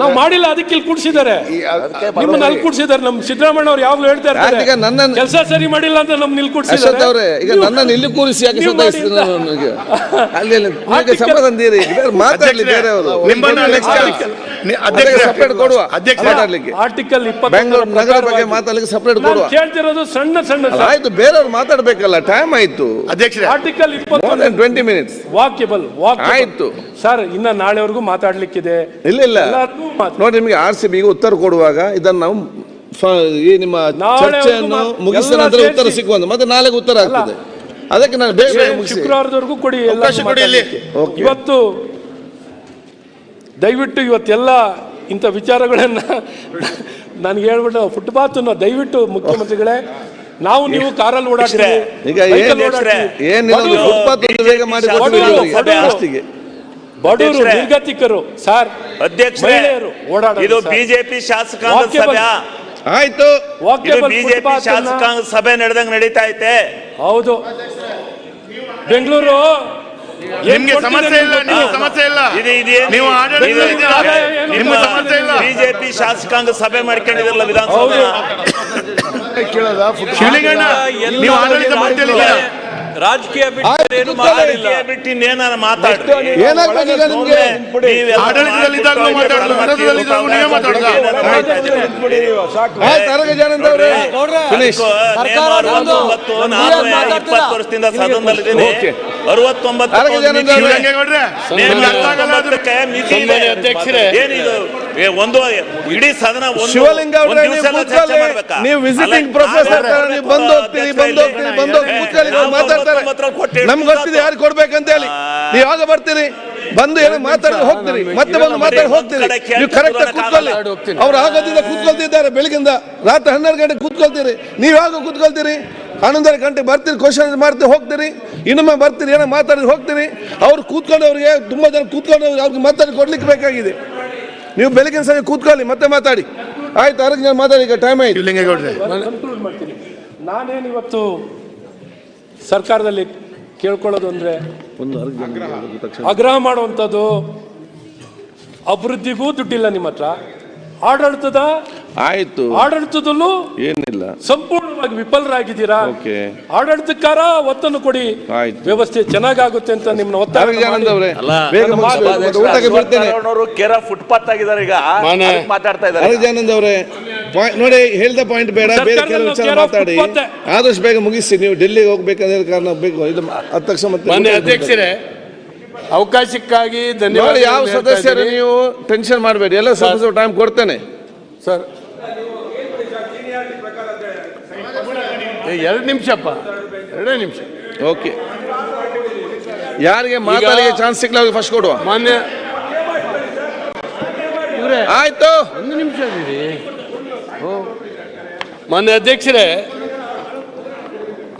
ನಾವು ಮಾಡಿಲ್ಲ ಅದಕ್ಕೆ ಇಲ್ಲಿ ಕೂಡ್ಸಿದ್ದಾರೆ. ನಿಮ್ಮನ್ನ ಅಲ್ಲಿ ಕೂಡ್ಸಿದ್ದಾರೆ ನಮ್ ಸಿದ್ದರಾಮಯ್ಯ ಅವ್ರು ಯಾವಾಗಲೂ ಹೇಳ್ತಾ ಇರ್ತಾರೆ. ಈಗ ನನ್ನ ಕೆಲಸ ಸರಿ ಮಾಡಿಲ್ಲ ಅಂತ ನಮ್ ಇಲ್ಲಿ ಕೂಡ್ಸಿದ್ದಾರೆ. ಅವರೇ ಈಗ ನನ್ನ ಇಲ್ಲಿ ಕೂರಿಸಿ ಯಾಕೆ ನೀವು ಸತಾಯಿಸ್ತೀರಿ ನನಗೆ? ಅಲ್ಲಿ ಅಲ್ಲಿ ಸಮಾಧಾನ ಇರಿ ಬೇರೆ ಮಾತಾಡ್ಲಿ ಬೇರೆ ಅವರು ನಿಮ್ಮನ್ನ time- ಸಪರೇಟ್ ಕೊಡುವ. ಆರ್ಟಿಕಲ್ ಬೆಂಗಳೂರು ನಗರ ಬಗ್ಗೆ ಮಾತಾಡಲಿಕ್ಕೆ ಸಪ್ರೇಟ್ ಕೊಡುವ. ಕೇಳ್ತಿರೋದು ಸಣ್ಣ ಸಣ್ಣ ಆಯ್ತು ಬೇರೆಯವ್ರು ಮಾತಾಡ್ಬೇಕಲ್ಲ ಟೈಮ್ ಆಯ್ತು. ಅಧ್ಯಕ್ಷರೇ. ಆರ್ಟಿಕಲ್ ಇಪ್ಪತ್ತು ಟ್ವೆಂಟಿ ಮಿನಿಟ್ಸ್ ವಾಕ್ಯಬಲ್ ವಾಕ್ ಆಯ್ತು. ಸರ್ ಇನ್ನ ನಾಳೆವರೆಗೂ ಮಾತಾಡ್ಲಿಕ್ಕಿದೆ. ಇಲ್ಲ ಇಲ್ಲ. ನೋಡಿ ನಿಮಗೆ ಆರ್ ಸಿ ಬಿಗೆ ಉತ್ತರ ಕೊಡುವಾಗ ಇದನ್ನು ನಾವು ಈ ನಿಮ್ಮ ನಾಳೆ ಚರ್ಚೆಯನ್ನು ಮುಗಿಸಿದ ನಂತರ ಉತ್ತರ ಸಿಗುವಂತ ಸಿಕ್ಕುವಂತ. ಮತ್ತೆ ನಾಳೆಗೆ ಉತ್ತರ ಆಗ್ತದೆ. ಅದಕ್ಕೆ ನಾನು ಬೇಗ ಶುಕ್ರವಾರದವರೆಗೂ ಕೊಡಿ ಎಲ್ಲ ಅವಕಾಶ ಕೊಡಿ ಇಲ್ಲಿ. ಇವತ್ತು ದಯವಿಟ್ಟು ಇವತ್ತೆಲ್ಲ ಇಂಥ ವಿಚಾರಗಳನ್ನು ನನಗೆ ಹೇಳ್ಬಿಟ್ಟು ಫುಟ್ಪಾತ್ ದಯವಿಟ್ಟು ಮುಖ್ಯಮಂತ್ರಿಗಳೇ ನಾವು ನೀವು ಕಾರಲ್ಲಿ ಓಡಾಡ್ತೀವಿ ಈಗ ಬೈಕಲ್ಲಿ ಏನ್ ಓಡಾಡ್ತೀವಿ. ಏನಿರೋದು ಫುಟ್ಪಾತ್ ಬೇಗ ಮಾಡಿ ಬಡವ್ರು- ಲಾಸ್ಟಿಗೆ. ನಿರ್ಗತಿಕರು ಸರ್ ಅಧ್ಯಕ್ಷರೇ ಇದು. ಬಿಜೆಪಿ ಶಾಸಕಾಂಗ. ಸಭೆ ಆಯ್ತು ಬಿಜೆಪಿ ಶಾಸಕಾಂಗ ಸಭೆ ನಡೆದಂಗೆ ನಡೀತಾ ಐತೆ ಹೌದು ಬೆಂಗಳೂರು ನಿಮ್ಗೆ ಸಮಸ್ಯೆ ಇಲ್ಲ ನೀವು ನಿಮ್ಗೆ ಸಮಸ್ಯೆ ಇಲ್ಲ. ಇದೆ ನೀವು ಆಡಳಿತ ಇದೆಯಾ ನಿಮ್ಮ ಸಮಸ್ಯೆ ಇಲ್ಲ. ಬಿಜೆಪಿ ಶಾಸಕಾಂಗ ಸಭೆ ಮಾಡ್ಕೊಂಡಿದ್ರಲ್ಲ ವಿಧಾನಸಭೆ ಶಿವಲಿಂಗಣ್ಣ ನೀವು ಆಡಳಿತ ಮಾಡ್ತಿದ್ದೀರಾ ರಾಜಕೀಯ ಬಿಟ್ಟು ಏನು ಇನ್ನೇನಾರ ನಿಮ್ಗೆ ಆಡಳಿತದಲ್ಲಿದ್ದಾಗಲೂ ನೀವೇ ಇಪ್ಪತ್ತು ವರ್ಷದಿಂದ ಸದನದಲ್ಲಿದ್ದೀನಿ. ಒಂದು ಇಡೀ ಸದನ ಒಂದು ಶಿವಲಿಂಗ ಅವರೇ ನೀವು ವಿಸಿಟಿಂಗ್ ಪ್ರೊಫೆಸರ್ ನಾವೇ ಬಂದು ಹೋಗ್ತೀರಿ ಬಂದು ಹೋಗ್ತೀರಿ ಬಂದು ಹೋಗಿ ತೊಂಬತ್ತೊಂಬತ್ತರಲ್ಲಿ ಕೊಟ್ಟು ನಮ್ಗೆ ಗೊತ್ತಿದೆ ಯಾರು ಕೊಡ್ಬೇಕಂತ ಹೇಳಿ. ನೀವು ಯಾವಾಗ ಬರ್ತೀರಿ? ಬಂದು ಏನು ಮಾತಾಡಿ ಹೋಗ್ತೀರಿ. ಮತ್ತೆ ಬಂದು ಮಾತಾಡಿ ಹೋಗ್ತೀರಿ. ನೀವು ಕರೆಕ್ಟ್ ಆಗಿ ಕೂತ್ಕೊಳ್ಳಿ ಅವ್ರು ಆಗೋದಿಂದ ಕೂತ್ಕೊಳ್ತಿದ್ದಾರೆ ಬೆಳಗಿಂದ ರಾತ್ರಿ ಹನ್ನೆರಡು ಗಂಟೆ ಕೂತ್ಕೊಳ್ತೀರಿ. ನೀವು ಯಾವಾಗ ಕೂತ್ಕೊಳ್ತೀರಿ? ಹನ್ನೊಂದರ ಗಂಟೆ ಬರ್ತೀರಿ ಕ್ವಶನ್ ಮಾಡ್ತೀರಿ ಹೋಗ್ತೀರಿ. ಇನ್ನೊಮ್ಮೆ ಬರ್ತೀರಿ ಏನೋ ಮಾತಾಡಿ ಹೋಗ್ತೀರಿ. ಅವ್ರು ಕೂತ್ಕೊಂಡು ಅವ್ರಿಗೆ ತುಂಬಾ ಜನ ಕೂತ್ಕೊಂಡು ಅವ್ರಿಗೆ ಮಾತಾಡಿ ಕೊಡ್ಲಿಕ್ಕೆ ಬೇಕಾಗಿದೆ. ನೀವು ಬೆಳಗಿನ ಸಂಜೆ ಕೂತ್ಕೊಳ್ಳಿ ಮತ್ತೆ ಮಾತಾಡಿ. ಆಯ್ತು ಅದಕ್ಕೆ ನಾನು ಮಾತಾಡಿ ಈಗ ಟೈಮ್ ಆಯ್ತು. ನಾನೇನು ಇವತ್ತು ಸರ್ಕಾರದಲ್ಲಿ ಕೇಳ್ಕೊಳ್ಳೋದು ಅಂದ್ರೆ ಆಗ್ರಹ. ಮಾಡುವಂಥದ್ದು ಅಭಿವೃದ್ಧಿಗೂ ದುಡ್ಡಿಲ್ಲ ನಿಮ್ಮ ಹತ್ರ. ಆಡಳಿತದ ಆಯ್ತು. ಆಡಳಿತದಲ್ಲೂ ಏನಿಲ್ಲ. ಸಂಪೂರ್ಣವಾಗಿ ವಿಫಲರಾಗಿದ್ದೀರಾ? ಓಕೆ. ಆಡಳಿತಕ್ಕಾರ ಒತ್ತನ್ನು ಕೊಡಿ. ಆಯ್ತು. ವ್ಯವಸ್ಥೆ ಚೆನ್ನಾಗಾಗುತ್ತೆ ಅಂತ ನಿಮ್ಮನ್ನ ಒತ್ತಾಯ ಕೇರ ಫುಟ್ಪಾತ್ ಆಗಿದ್ದಾರೆ ಈಗ. ಮಾತಾಡ್ತಾ ಇದ್ದಾರೆ ಪಾಯಿಂಟ್ ನೋಡಿ ಹೇಳಿದ ಪಾಯಿಂಟ್ ಬೇಡ ಬೇರೆ ಕೆಲವು ವಿಚಾರ ಮಾತಾಡಿ. ಆದಷ್ಟು ಬೇಗ ಮುಗಿಸಿ ನೀವು ಡೆಲ್ಲಿಗೆ ಹೋಗ್ಬೇಕಂದ್ರೆ ಕಾರಣ ಬೇಕು ಇದು ಹತ್ತು ತಕ್ಷಣ ಮತ್ತೆ ಮಾನ್ಯ ಅಧ್ಯಕ್ಷರೇ ಅವಕಾಶಕ್ಕಾಗಿ ಧನ್ಯವಾದ ಯಾವ ಸದಸ್ಯರು ನೀವು ಟೆನ್ಷನ್ ಮಾಡಬೇಡಿ. ಎಲ್ಲ ಸದಸ್ಯರು ಟೈಮ್ ಕೊಡ್ತೇನೆ. ಸರ್. ಎರಡು ನಿಮಿಷಪ್ಪ ಎರಡೇ ನಿಮಿಷ. ಓಕೆ ಯಾರಿಗೆ ಮಾತಾಡಿಗೆ ಚಾನ್ಸ್ ಸಿಗ್ಲ ಫಸ್ಟ್ ಕೊಡುವ. ಮಾನ್ಯ ಇವರೇ ಆಯ್ತು. ಒಂದು ನಿಮಿಷ. ಮಾನ್ಯ ಅಧ್ಯಕ್ಷರೇ,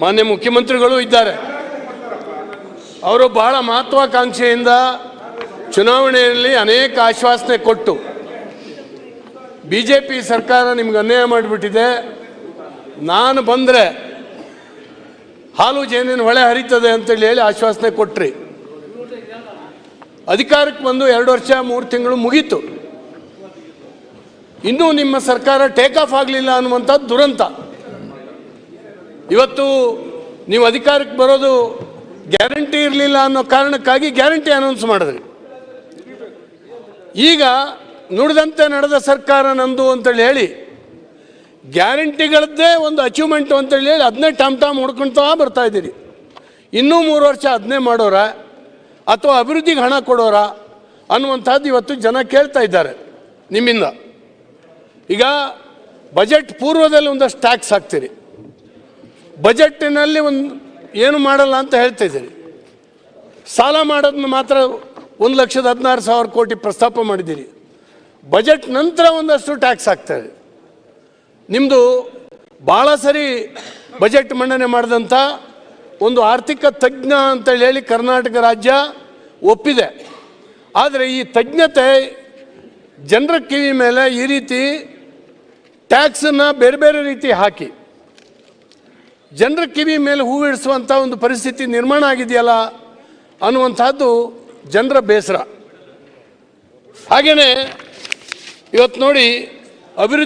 ಮಾನ್ಯ ಮುಖ್ಯಮಂತ್ರಿಗಳು ಇದ್ದಾರೆ. ಅವರು ಬಹಳ ಮಹತ್ವಾಕಾಂಕ್ಷೆಯಿಂದ ಚುನಾವಣೆಯಲ್ಲಿ ಅನೇಕ ಆಶ್ವಾಸನೆ ಕೊಟ್ಟು ಬಿ ಜೆ ಪಿ ಸರ್ಕಾರ ನಿಮ್ಗೆ ಅನ್ಯಾಯ ಮಾಡಿಬಿಟ್ಟಿದೆ. ನಾನು ಬಂದರೆ ಹಾಲು ಜೇನಿನ ಹೊಳೆ ಹರಿತದೆ ಅಂತೇಳಿ ಹೇಳಿ ಆಶ್ವಾಸನೆ ಕೊಟ್ರಿ. ಅಧಿಕಾರಕ್ಕೆ ಬಂದು ಎರಡು ವರ್ಷ, ಮೂರು ತಿಂಗಳು ಮುಗೀತು. ಇನ್ನೂ ನಿಮ್ಮ ಸರ್ಕಾರ ಟೇಕ್ ಆಫ್ ಆಗಲಿಲ್ಲ ಅನ್ನುವಂಥದ್ದು ದುರಂತ. ಇವತ್ತು ನೀವು ಅಧಿಕಾರಕ್ಕೆ ಬರೋದು ಗ್ಯಾರಂಟಿ ಇರಲಿಲ್ಲ ಅನ್ನೋ ಕಾರಣಕ್ಕಾಗಿ ಗ್ಯಾರಂಟಿ ಅನೌನ್ಸ್ ಮಾಡಿದ್ರಿ. ಈಗ ನುಡಿದಂತೆ ನಡೆದ ಸರ್ಕಾರ ನಂದು ಅಂತೇಳಿ ಹೇಳಿ ಗ್ಯಾರಂಟಿಗಳದ್ದೇ ಒಂದು ಅಚೀವ್ಮೆಂಟು ಅಂತೇಳಿ ಹೇಳಿ ಅದನ್ನೇ ಟಾಮ್ ಟಾಮ್ ಹುಡ್ಕೊಳ್ತಾ ಬರ್ತಾ ಇದ್ದೀರಿ. ಇನ್ನೂ ಮೂರು ವರ್ಷ ಅದನ್ನೇ ಮಾಡೋರ? ಅಥವಾ ಅಭಿವೃದ್ಧಿಗೆ ಹಣ ಕೊಡೋರ ಅನ್ನುವಂಥದ್ದು ಇವತ್ತು ಜನ ಕೇಳ್ತಾ ಇದ್ದಾರೆ ನಿಮ್ಮಿಂದ. ಈಗ ಬಜೆಟ್ ಪೂರ್ವದಲ್ಲಿ ಒಂದಷ್ಟು ಟ್ಯಾಕ್ಸ್ ಹಾಕ್ತೀರಿ. ಬಜೆಟ್ಟಿನಲ್ಲಿ ಒಂದು ಏನು ಮಾಡಲ್ಲ ಅಂತ ಹೇಳ್ತಾ ಇದ್ದೀರಿ. ಸಾಲ ಮಾಡೋದನ್ನ ಮಾತ್ರ ಒಂದು ಲಕ್ಷದ ಹದಿನಾರು ಸಾವಿರ ಕೋಟಿ ಪ್ರಸ್ತಾಪ ಮಾಡಿದ್ದೀರಿ. ಬಜೆಟ್ ನಂತರ ಒಂದಷ್ಟು ಟ್ಯಾಕ್ಸ್ ಹಾಕ್ತಾರೆ. ನಿಮ್ಮದು ಭಾಳ ಸರಿ ಬಜೆಟ್ ಮಂಡನೆ ಮಾಡಿದಂಥ ಒಂದು ಆರ್ಥಿಕ ತಜ್ಞ ಅಂತೇಳಿ ಹೇಳಿ ಕರ್ನಾಟಕ ರಾಜ್ಯ ಒಪ್ಪಿದೆ. ಆದರೆ ಈ ತಜ್ಞತೆ ಜನರ ಕಿವಿ ಮೇಲೆ ಈ ರೀತಿ ಟ್ಯಾಕ್ಸನ್ನು ಬೇರೆ ಬೇರೆ ರೀತಿ ಹಾಕಿ. ಜನರ ಕಿವಿ ಮೇಲೆ ಹೂವಿಡಿಸುವಂಥ ಒಂದು ಪರಿಸ್ಥಿತಿ ನಿರ್ಮಾಣ ಆಗಿದೆಯಲ್ಲ ಅನ್ನುವಂಥದ್ದು ಜನರ ಬೇಸರ. ಹಾಗೆಯೇ ಇವತ್ತು ನೋಡಿ ಅಭಿವೃದ್ಧಿ